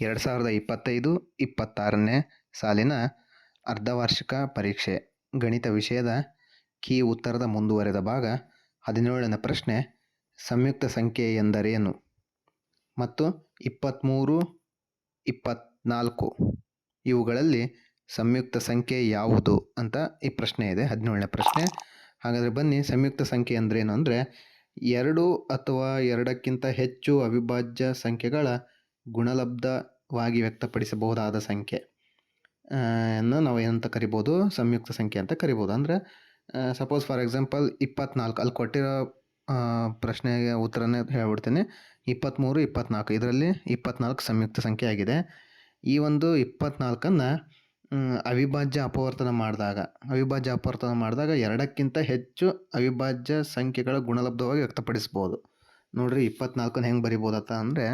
ಎರಡು ಸಾವಿರದ ಇಪ್ಪತ್ತೈದು ಇಪ್ಪತ್ತಾರನೇ ಸಾಲಿನ ಅರ್ಧವಾರ್ಷಿಕ ಪರೀಕ್ಷೆ. ಗಣಿತ ವಿಷಯದ ಕೀ ಉತ್ತರದ ಮುಂದುವರೆದ ಭಾಗ ಹದಿನೇಳನೇ ಪ್ರಶ್ನೆ. ಸಂಯುಕ್ತ ಸಂಖ್ಯೆ ಎಂದರೇನು? ಮತ್ತು ಇಪ್ಪತ್ತ್ಮೂರು ಇಪ್ಪತ್ತ್ನಾಲ್ಕು ಇವುಗಳಲ್ಲಿ ಸಂಯುಕ್ತ ಸಂಖ್ಯೆ ಯಾವುದು ಅಂತ ಈ ಪ್ರಶ್ನೆ ಇದೆ, ಹದಿನೇಳನೇ ಪ್ರಶ್ನೆ. ಹಾಗಾದರೆ ಬನ್ನಿ, ಸಂಯುಕ್ತ ಸಂಖ್ಯೆ ಅಂದ್ರೇನು ಅಂದರೆ ಎರಡು ಅಥವಾ ಎರಡಕ್ಕಿಂತ ಹೆಚ್ಚು ಅವಿಭಾಜ್ಯ ಸಂಖ್ಯೆಗಳ ಗುಣಲಬ್ಧವಾಗಿ ವ್ಯಕ್ತಪಡಿಸಬಹುದಾದ ಸಂಖ್ಯೆ ಅನ್ನು ನಾವು ಏನಂತ ಕರಿಬೋದು? ಸಂಯುಕ್ತ ಸಂಖ್ಯೆ ಅಂತ ಕರಿಬೋದು. ಅಂದರೆ ಸಪೋಸ್ ಫಾರ್ ಎಕ್ಸಾಂಪಲ್ ಇಪ್ಪತ್ನಾಲ್ಕು, ಅಲ್ಲಿ ಕೊಟ್ಟಿರೋ ಪ್ರಶ್ನೆಗೆ ಉತ್ತರನೇ ಹೇಳ್ಬಿಡ್ತೀನಿ. ಇಪ್ಪತ್ತ್ಮೂರು ಇಪ್ಪತ್ನಾಲ್ಕು, ಇದರಲ್ಲಿ ಇಪ್ಪತ್ನಾಲ್ಕು ಸಂಯುಕ್ತ ಸಂಖ್ಯೆ ಆಗಿದೆ. ಈ ಒಂದು ಇಪ್ಪತ್ನಾಲ್ಕನ್ನು ಅವಿಭಾಜ್ಯ ಅಪವರ್ತನ ಮಾಡಿದಾಗ, ಅವಿಭಾಜ್ಯ ಅಪವರ್ತನ ಮಾಡಿದಾಗ ಎರಡಕ್ಕಿಂತ ಹೆಚ್ಚು ಅವಿಭಾಜ್ಯ ಸಂಖ್ಯೆಗಳ ಗುಣಲಬ್ಧವಾಗಿ ವ್ಯಕ್ತಪಡಿಸ್ಬೋದು ನೋಡ್ರಿ ಇಪ್ಪತ್ನಾಲ್ಕನ್ನ ಹೆಂಗೆ ಬರಿಬೋದತ್ತ ಅಂದರೆ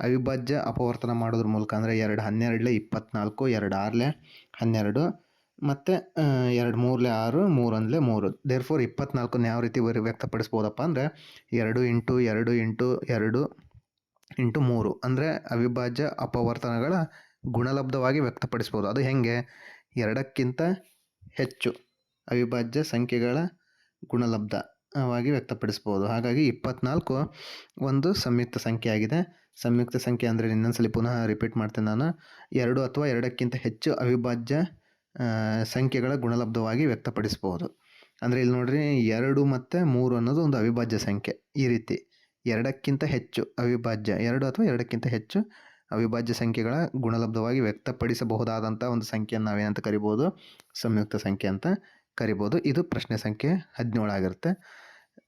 ಅವಿಭಾಜ್ಯ ಅಪವರ್ತನ ಮಾಡೋದ್ರ ಮೂಲಕ ಅಂದರೆ ಎರಡು ಹನ್ನೆರಡಲೆ, ಇಪ್ಪತ್ನಾಲ್ಕು, ಎರಡು ಆರಲೆ, ಹನ್ನೆರಡು ಮತ್ತು ಎರಡು ಮೂರಲೆ ಆರು, ಮೂರೊಂದಲೆ ಮೂರು. ದೇರ್ ಫೋರ್ ಇಪ್ಪತ್ನಾಲ್ಕನ್ನ ಯಾವ ರೀತಿ ಬರಿ ವ್ಯಕ್ತಪಡಿಸ್ಬೋದಪ್ಪ ಅಂದರೆ ಎರಡು ಇಂಟು ಎರಡು ಇಂಟು ಎರಡು ಇಂಟು ಮೂರು ಅಂದರೆ ಅವಿಭಾಜ್ಯ ಅಪವರ್ತನಗಳ ಗುಣಲಬ್ಧವಾಗಿ ವ್ಯಕ್ತಪಡಿಸ್ಬೋದು. ಅದು ಹೆಂಗೆ? ಎರಡಕ್ಕಿಂತ ಹೆಚ್ಚು ಅವಿಭಾಜ್ಯ ಸಂಖ್ಯೆಗಳ ಗುಣಲಬ್ಧವಾಗಿ ವ್ಯಕ್ತಪಡಿಸ್ಬೋದು. ಹಾಗಾಗಿ ಇಪ್ಪತ್ನಾಲ್ಕು ಒಂದು ಸಂಯುಕ್ತ ಸಂಖ್ಯೆ ಆಗಿದೆ. ಸಂಯುಕ್ತ ಸಂಖ್ಯೆ ಅಂದರೆ ಇನ್ನೊಂದ್ಸಲಿ ಪುನಃ ರಿಪೀಟ್ ಮಾಡ್ತೇನೆ ನಾನು. ಎರಡು ಅಥವಾ ಎರಡಕ್ಕಿಂತ ಹೆಚ್ಚು ಅವಿಭಾಜ್ಯ ಸಂಖ್ಯೆಗಳ ಗುಣಲಬ್ಧವಾಗಿ ವ್ಯಕ್ತಪಡಿಸ್ಬೋದು. ಅಂದರೆ ಇಲ್ಲಿ ನೋಡ್ರಿ ಎರಡು ಮತ್ತು ಮೂರು ಅನ್ನೋದು ಒಂದು ಅವಿಭಾಜ್ಯ ಸಂಖ್ಯೆ ಈ ರೀತಿ. ಎರಡಕ್ಕಿಂತ ಹೆಚ್ಚು ಅವಿಭಾಜ್ಯ, ಎರಡು ಅಥವಾ ಎರಡಕ್ಕಿಂತ ಹೆಚ್ಚು ಅವಿಭಾಜ್ಯ ಸಂಖ್ಯೆಗಳ ಗುಣಲಬ್ಧವಾಗಿ ವ್ಯಕ್ತಪಡಿಸಬಹುದಾದಂಥ ಒಂದು ಸಂಖ್ಯೆಯನ್ನು ನಾವೇನಂತ ಕರಿಬೋದು? ಸಂಯುಕ್ತ ಸಂಖ್ಯೆ ಅಂತ ಕರಿಬೋದು. ಇದು ಪ್ರಶ್ನೆ ಸಂಖ್ಯೆ ಹದಿನೇಳು ಆಗಿರುತ್ತೆ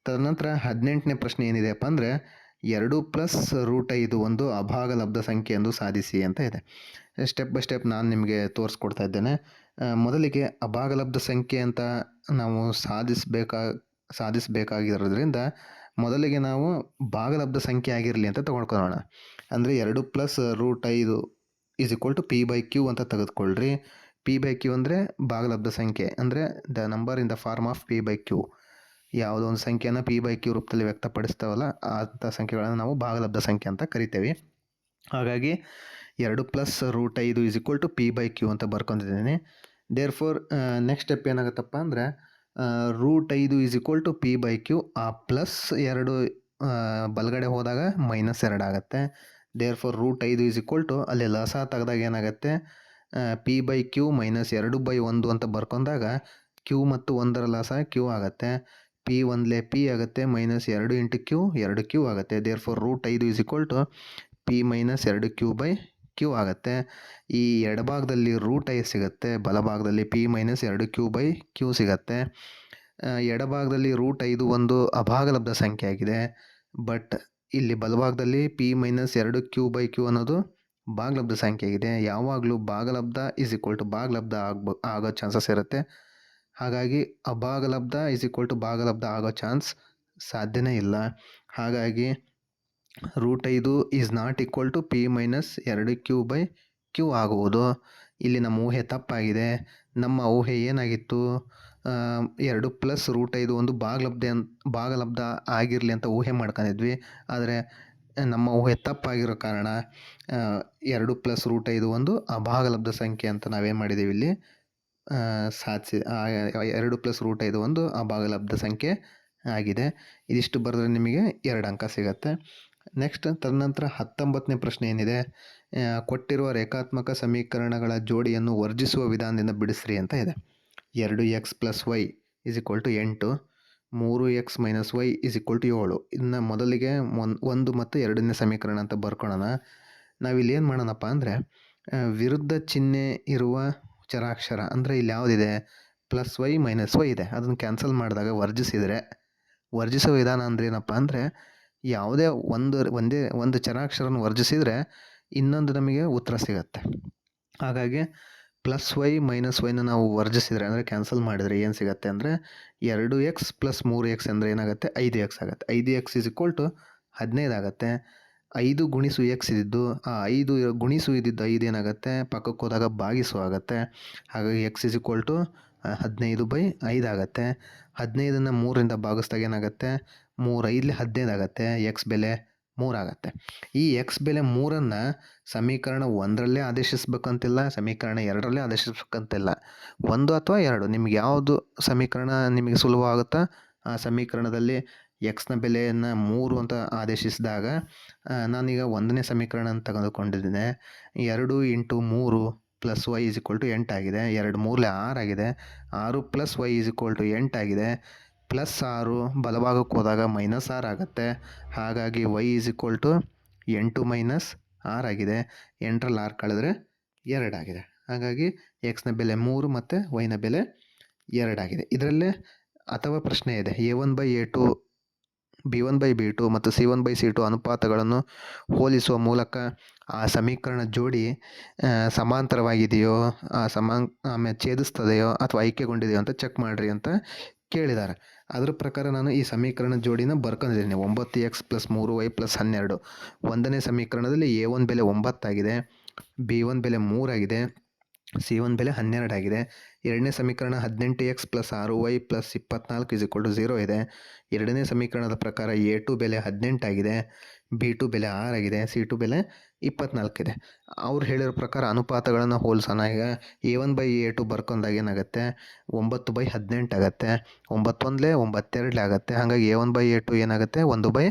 ತದನಂತರ ಹದಿನೆಂಟನೇ ಪ್ರಶ್ನೆ ಏನಿದೆಯಪ್ಪ ಅಂದರೆ ಎರಡು ಪ್ಲಸ್ ರೂಟ್ ಐದು ಒಂದು ಅಭಾಗಲಬ್ಧ ಸಂಖ್ಯೆ ಎಂದು ಸಾಧಿಸಿ ಅಂತ ಇದೆ. ಸ್ಟೆಪ್ ಬೈ ಸ್ಟೆಪ್ ನಾನು ನಿಮಗೆ ತೋರಿಸ್ಕೊಡ್ತಾ ಇದ್ದೇನೆ. ಮೊದಲಿಗೆ ಅಭಾಗಲಬ್ಧ ಸಂಖ್ಯೆ ಅಂತ ನಾವು ಸಾಧಿಸಬೇಕಾ, ಸಾಧಿಸಬೇಕಾಗಿರೋದ್ರಿಂದ ಮೊದಲಿಗೆ ನಾವು ಭಾಗಲಬ್ಧ ಸಂಖ್ಯೆ ಆಗಿರಲಿ ಅಂತ ತೊಗೊಂಡ್ಕೊಳ್ಳೋಣ. ಅಂದರೆ ಎರಡು ಪ್ಲಸ್ ರೂಟ್ ಐದು is equal to P by Q ಅಂತ ತೆಗೆದುಕೊಳ್ಳ್ರಿ ಪಿ ಬೈ ಕ್ಯೂ ಅಂದರೆ ಭಾಗಲಬ್ಧ ಸಂಖ್ಯೆ. ಅಂದರೆ the number in the form of P by Q ಯಾವುದೋ ಒಂದು ಸಂಖ್ಯೆಯನ್ನು ಪಿ ಬೈ ಕ್ಯೂ ರೂಪದಲ್ಲಿ ವ್ಯಕ್ತಪಡಿಸ್ತಾವಲ್ಲ ಅಂಥ ಸಂಖ್ಯೆಗಳನ್ನು ನಾವು ಭಾಗಲಬ್ಧ ಸಂಖ್ಯೆ ಅಂತ ಕರಿತೇವೆ. ಹಾಗಾಗಿ ಎರಡು ಪ್ಲಸ್ ರೂಟ್ ಐದು is equal to p by q ಅಂತ ಬರ್ಕೊಂಡಿದ್ದೀನಿ. ದೇರ್ ಫೋರ್ ನೆಕ್ಸ್ಟ್ ಸ್ಟೆಪ್ ಏನಾಗುತ್ತಪ್ಪ ಅಂದರೆ ರೂಟ್ ಐದು is equal to P by Q ಆ ಪ್ಲಸ್ ಎರಡು ಬಲಗಡೆ ಹೋದಾಗ ಮೈನಸ್ ಎರಡು ಆಗುತ್ತೆ. ದೇರ್ ಫೋರ್ ರೂಟ್ ಐದು ಈಸ್ ಈಕ್ವಲ್ ಟು ಅಲ್ಲಿ ಲಸ ತೆಗೆದಾಗ ಏನಾಗುತ್ತೆ ಪಿ ಬೈ ಕ್ಯೂ ಮೈನಸ್ ಎರಡು ಬೈ ಒಂದು ಅಂತ ಬರ್ಕೊಂಡಾಗ ಕ್ಯೂ ಮತ್ತು ಒಂದರ ಲಸ ಕ್ಯೂ ಆಗುತ್ತೆ. ಪಿ ಒಂದಲೇ ಪಿ ಆಗುತ್ತೆ, ಮೈನಸ್ ಎರಡು ಇಂಟು ಕ್ಯೂ ಎರಡು ಕ್ಯೂ ಆಗುತ್ತೆ. ದೇರ್ ಫೋರ್ ರೂಟ್ ಐದು is equal to p minus ಎರಡು ಕ್ಯೂ ಬೈ ಕ್ಯೂ ಆಗುತ್ತೆ. ಈ ಎಡಭಾಗದಲ್ಲಿ ರೂಟ್ ಐ ಸಿಗುತ್ತೆ ಬಲಭಾಗದಲ್ಲಿ ಪಿ ಮೈನಸ್ ಎರಡು ಕ್ಯೂ ಬೈ ಕ್ಯೂ ಸಿಗುತ್ತೆ. ಎಡಭಾಗದಲ್ಲಿ ರೂಟ್ ಐದು ಒಂದು ಅಭಾಗಲಬ್ಧ ಸಂಖ್ಯೆ ಆಗಿದೆ. ಬಟ್ ಇಲ್ಲಿ ಬಲಭಾಗದಲ್ಲಿ ಪಿ ಮೈನಸ್ ಎರಡು ಕ್ಯೂ ಬೈ ಕ್ಯೂ ಅನ್ನೋದು ಭಾಗಲಬ್ಧ ಸಂಖ್ಯೆ ಆಗಿದೆ. ಯಾವಾಗಲೂ ಭಾಗಲಬ್ಧ ಇಸ್ ಈಕ್ವಲ್ ಟು ಭಾಗಲಬ್ಧ ಆಗ್ಬೋ, ಆಗೋ ಚಾನ್ಸಸ್ ಇರುತ್ತೆ. ಹಾಗಾಗಿ ಅಭಾಗಲಬ್ಧ ಇಸ್ ಈಕ್ವಲ್ ಟು ಭಾಗಲಬ್ಧ ಆಗೋ ಚಾನ್ಸ್ ಸಾಧ್ಯನೇ ಇಲ್ಲ. ಹಾಗಾಗಿ ರೂಟ್ ಐದು is not equal to P minus ಎರಡು ಕ್ಯೂ ಬೈ ಕ್ಯೂ ಆಗುವುದು ಇಲ್ಲಿ ನಮ್ಮ ಊಹೆ ತಪ್ಪಾಗಿದೆ. ನಮ್ಮ ಊಹೆ ಏನಾಗಿತ್ತು? ಎರಡು ಪ್ಲಸ್ ರೂಟ್ ಐದು ಒಂದು ಭಾಗಲಬ್ಧ ಭಾಗಲಬ್ಧ ಆಗಿರಲಿ ಅಂತ ಊಹೆ ಮಾಡ್ಕೊಂಡಿದ್ವಿ. ಆದರೆ ನಮ್ಮ ಊಹೆ ತಪ್ಪಾಗಿರೋ ಕಾರಣ ಎರಡು ಪ್ಲಸ್ ರೂಟ್ ಐದು ಒಂದು ಅಭಾಗಲಬ್ಧ ಸಂಖ್ಯೆ ಅಂತ ನಾವೇನು ಮಾಡಿದ್ದೀವಿ ಇಲ್ಲಿ? ಸಾಧಿಸಿ ಎರಡು ಪ್ಲಸ್ ರೂಟ್ ಐದು ಒಂದು, ಆ ಭಾಗಲಬ್ಧ ಸಂಖ್ಯೆ ಆಗಿದೆ. ಇದಿಷ್ಟು ಬರೆದ್ರೆ ನಿಮಗೆ ಎರಡು ಅಂಕ ಸಿಗತ್ತೆ. ನೆಕ್ಸ್ಟ್ ತದನಂತರ ಹತ್ತೊಂಬತ್ತನೇ ಪ್ರಶ್ನೆ ಏನಿದೆ? ಕೊಟ್ಟಿರುವ ರೇಖಾತ್ಮಕ ಸಮೀಕರಣಗಳ ಜೋಡಿಯನ್ನು ವರ್ಜಿಸುವ ವಿಧಾನದಿಂದ ಬಿಡಿಸ್ರಿ ಅಂತ ಇದೆ. ಎರಡು X plus Y is equal to ಎಂಟು, ಮೂರು X minus Y is equal to ಏಳು. ಇನ್ನು ಮೊದಲಿಗೆ ಒಂದು ಒಂದು ಮತ್ತು ಎರಡನೇ ಸಮೀಕರಣ ಅಂತ ಬರ್ಕೊಳ್ಳೋಣ ನಾವಿಲ್ಲಿ ಏನು ಮಾಡೋಣಪ್ಪ ಅಂದರೆ ವಿರುದ್ಧ ಚಿಹ್ನೆ ಇರುವ ಚರಾಕ್ಷರ ಅಂದರೆ ಇಲ್ಲಿ ಯಾವುದಿದೆ? ಪ್ಲಸ್ ವೈ ಮೈನಸ್ ವೈ ಇದೆ. ಅದನ್ನು ಕ್ಯಾನ್ಸಲ್ ಮಾಡಿದಾಗ ವರ್ಜಿಸಿದರೆ, ವರ್ಜಿಸೋ ವಿಧಾನ ಅಂದ್ರೆ ಏನಪ್ಪ ಅಂದರೆ ಯಾವುದೇ ಒಂದು, ಒಂದೇ, ಒಂದು ಚರಾಕ್ಷರನ ವರ್ಜಿಸಿದರೆ ಇನ್ನೊಂದು ನಮಗೆ ಉತ್ತರ ಸಿಗತ್ತೆ. ಹಾಗಾಗಿ ಪ್ಲಸ್ ವೈ ಮೈನಸ್ ವೈನ ನಾವು ವರ್ಜಿಸಿದರೆ ಅಂದರೆ ಕ್ಯಾನ್ಸಲ್ ಮಾಡಿದರೆ ಏನು ಸಿಗುತ್ತೆ ಅಂದರೆ ಎರಡು ಎಕ್ಸ್ ಪ್ಲಸ್ ಮೂರು ಎಕ್ಸ್ ಅಂದರೆ ಏನಾಗುತ್ತೆ? ಐದು ಎಕ್ಸ್ ಆಗುತ್ತೆ. ಐದು ಎಕ್ಸ್ ಇಸ್ ಈಕ್ವಲ್ ಟು ಹದಿನೈದು ಆಗುತ್ತೆ. ಐದು ಗುಣಿಸು ಎಕ್ಸ್ ಇದ್ದಿದ್ದು, ಆ ಐದು ಗುಣಿಸು ಇದ್ದಿದ್ದು ಐದು ಏನಾಗುತ್ತೆ? ಪಕ್ಕಕ್ಕೆ ಹೋದಾಗ ಭಾಗಿಸು ಆಗುತ್ತೆ. ಹಾಗಾಗಿ ಎಕ್ಸ್ ಇಸ್ ಈಕ್ವಲ್ ಟು ಹದಿನೈದು ಬೈ ಐದು ಆಗುತ್ತೆ. ಹದಿನೈದನ್ನು ಮೂರರಿಂದ ಭಾಗಿಸ್ದಾಗ ಏನಾಗುತ್ತೆ? ಮೂರು ಐದಲಿ ಹದಿನೈದು ಆಗುತ್ತೆ. ಎಕ್ಸ್ ಬೆಲೆ ಮೂರಾಗತ್ತೆ ಈ ಎಕ್ಸ್ ಬೆಲೆ ಮೂರನ್ನು ಸಮೀಕರಣ ಒಂದರಲ್ಲೇ ಆದೇಶಿಸ್ಬೇಕಂತಿಲ್ಲ, ಸಮೀಕರಣ ಎರಡರಲ್ಲೇ ಆದೇಶಿಸ್ಬೇಕಂತಿಲ್ಲ. ಒಂದು ಅಥವಾ ಎರಡು, ನಿಮ್ಗೆ ಯಾವುದು ಸಮೀಕರಣ ನಿಮಗೆ ಸುಲಭ ಆಗುತ್ತಾ ಆ ಸಮೀಕರಣದಲ್ಲಿ ಎಕ್ಸ್ನ ಬೆಲೆಯನ್ನು ಮೂರು ಅಂತ ಆದೇಶಿಸಿದಾಗ ನಾನೀಗ ಒಂದನೇ ಸಮೀಕರಣ ತೆಗೆದುಕೊಂಡಿದ್ದೇನೆ. ಎರಡು ಇಂಟು ಮೂರು plus Y is equal to ಎಂಟಾಗಿದೆ ಎರಡು ಮೂರಲೆ ಆರಾಗಿದೆ ಆರು plus Y is equal to ಎಂಟಾಗಿದೆ plus ಆರು ಬಲಭಾಗಕ್ಕೆ ಹೋದಾಗ ಮೈನಸ್ ಆರು ಆಗುತ್ತೆ. ಹಾಗಾಗಿ ವೈ ಈಸ್ ಇಕ್ವಲ್ ಟು ಎಂಟು ಮೈನಸ್ ಆರಾಗಿದೆ ಎಂಟರಲ್ಲಿ ಆರು ಕಳೆದ್ರೆ ಎರಡಾಗಿದೆ ಹಾಗಾಗಿ ಎಕ್ಸ್ನ ಬೆಲೆ ಮೂರು ಮತ್ತು ವೈನ ಬೆಲೆ ಎರಡಾಗಿದೆ ಇದರಲ್ಲೇ ಅಥವಾ ಪ್ರಶ್ನೆ ಇದೆ. A one by A two B one by B two ಮತ್ತು C one by C two ಅನುಪಾತಗಳನ್ನು ಹೋಲಿಸುವ ಮೂಲಕ ಆ ಸಮೀಕರಣ ಜೋಡಿ ಸಮಾಂತರವಾಗಿದೆಯೋ, ಆ ಸಮಾನ್ ಆಮೇಲೆ ಛೇದಿಸ್ತದೆಯೋ ಅಥವಾ ಐಕ್ಯಗೊಂಡಿದೆಯೋ ಅಂತ ಚೆಕ್ ಮಾಡಿರಿ ಅಂತ ಕೇಳಿದ್ದಾರೆ ಅದರ ಪ್ರಕಾರ ನಾನು ಈ ಸಮೀಕರಣ ಜೋಡಿನ ಬರ್ಕೊಂಡಿದ್ದೀನಿ. ಒಂಬತ್ತು ಎಕ್ಸ್ ಪ್ಲಸ್ ಮೂರು ವೈ ಪ್ಲಸ್ ಹನ್ನೆರಡು. ಒಂದನೇ ಸಮೀಕರಣದಲ್ಲಿ ಎ ಒನ್ ಬೆಲೆ ಒಂಬತ್ತಾಗಿದೆ, ಬಿ ಒನ್ ಬೆಲೆ ಮೂರಾಗಿದೆ, ಸಿ ಒನ್ ಬೆಲೆ ಹನ್ನೆರಡಾಗಿದೆ. ಎರಡನೇ ಸಮೀಕರಣ ಹದಿನೆಂಟು ಎಕ್ಸ್ ಪ್ಲಸ್ ಆರು ವೈ ಪ್ಲಸ್ ಇಪ್ಪತ್ನಾಲ್ಕು ಇಸ್ ಇಕ್ವಲ್ ಟು ಝೀರೋ ಇದೆ. ಎರಡನೇ ಸಮೀಕರಣದ ಪ್ರಕಾರ ಎ ಟು ಬೆಲೆ ಹದಿನೆಂಟಾಗಿದೆ ಬಿ ಟು ಬೆಲೆ ಆರಾಗಿದೆ ಸಿ ಟು ಬೆಲೆ ಇಪ್ಪತ್ನಾಲ್ಕಿದೆ ಅವ್ರು ಹೇಳಿರೋ ಪ್ರಕಾರ ಅನುಪಾತಗಳನ್ನು ಹೋಲಿಸೋಣ. ಈಗ A one by A two ಬರ್ಕೊಂಡಾಗ ಏನಾಗುತ್ತೆ? ಒಂಬತ್ತು ಬೈ ಹದಿನೆಂಟು ಆಗುತ್ತೆ. ಒಂಬತ್ತೊಂದಲೇ ಒಂಬತ್ತೆರಡಲೇ ಆಗುತ್ತೆ. ಹಾಗಾಗಿ a one by a two ಏನಾಗುತ್ತೆ? ಒಂದು ಬೈ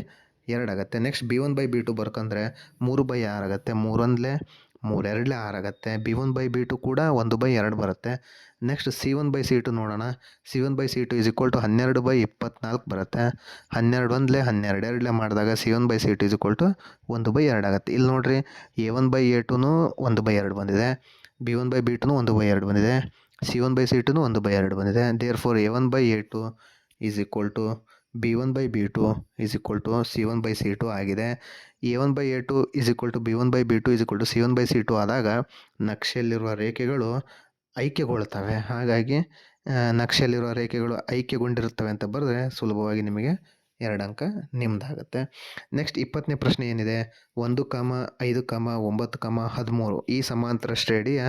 ಎರಡು ಆಗುತ್ತೆ. Next b one by b two ಬರ್ಕೊಂಡ್ರೆ ಮೂರು ಬೈ ಆರು ಆಗುತ್ತೆ. ಮೂರೊಂದಲೇ ಮೂರೆರಡಲೇ ಆರ್ ಆಗುತ್ತೆ b one by b two ಕೂಡ ಒಂದು ಬೈ ಎರಡು ಬರುತ್ತೆ. Next c one by c two ನೋಡೋಣ. C one by c two is equal to ಹನ್ನೆರಡು ಬೈ ಇಪ್ಪತ್ನಾಲ್ಕು ಬರುತ್ತೆ. ಹನ್ನೆರಡು ಒಂದಲೇ ಹನ್ನೆರಡು ಎರಡಲೇ ಮಾಡಿದಾಗ C one by C two is equal to ಒಂದು ಬೈ ಎರಡು ಆಗುತ್ತೆ. ಇಲ್ಲಿ ನೋಡಿರಿ a one by a two ಒಂದು ಬೈ ಎರಡು ಬಂದಿದೆ. B one by b two ಒಂದು ಬೈ ಎರಡು ಬಂದಿದೆ. C one by c two ಒಂದು ಬೈ ಎರಡು ಬಂದಿದೆ. Therefore a one by a two is equal to b one by b two is equal to c one by C two ಆಗಿದೆ. A one by A two is equal to B one by B two is equal to c one by c two ಆದಾಗ ನಕ್ಷೆಯಲ್ಲಿರುವ ರೇಖೆಗಳು ಐಕ್ಯಗೊಳ್ತವೆ ಹಾಗಾಗಿ ನಕ್ಷೆಯಲ್ಲಿರುವ ರೇಖೆಗಳು ಐಕ್ಯಗೊಂಡಿರುತ್ತವೆ ಅಂತ ಬರೆದ್ರೆ ಸುಲಭವಾಗಿ ನಿಮಗೆ ಎರಡು ಅಂಕ ನಿಮ್ಮದಾಗುತ್ತೆ ನೆಕ್ಸ್ಟ್ ಇಪ್ಪತ್ತನೇ ಪ್ರಶ್ನೆ ಏನಿದೆ? ಒಂದು ಕಾಮ ಐದು ಕಾಮ ಒಂಬತ್ತು ಕಾಮ ಹದಿಮೂರು ಈ ಸಮಾಂತರ ಶ್ರೇಣಿಯ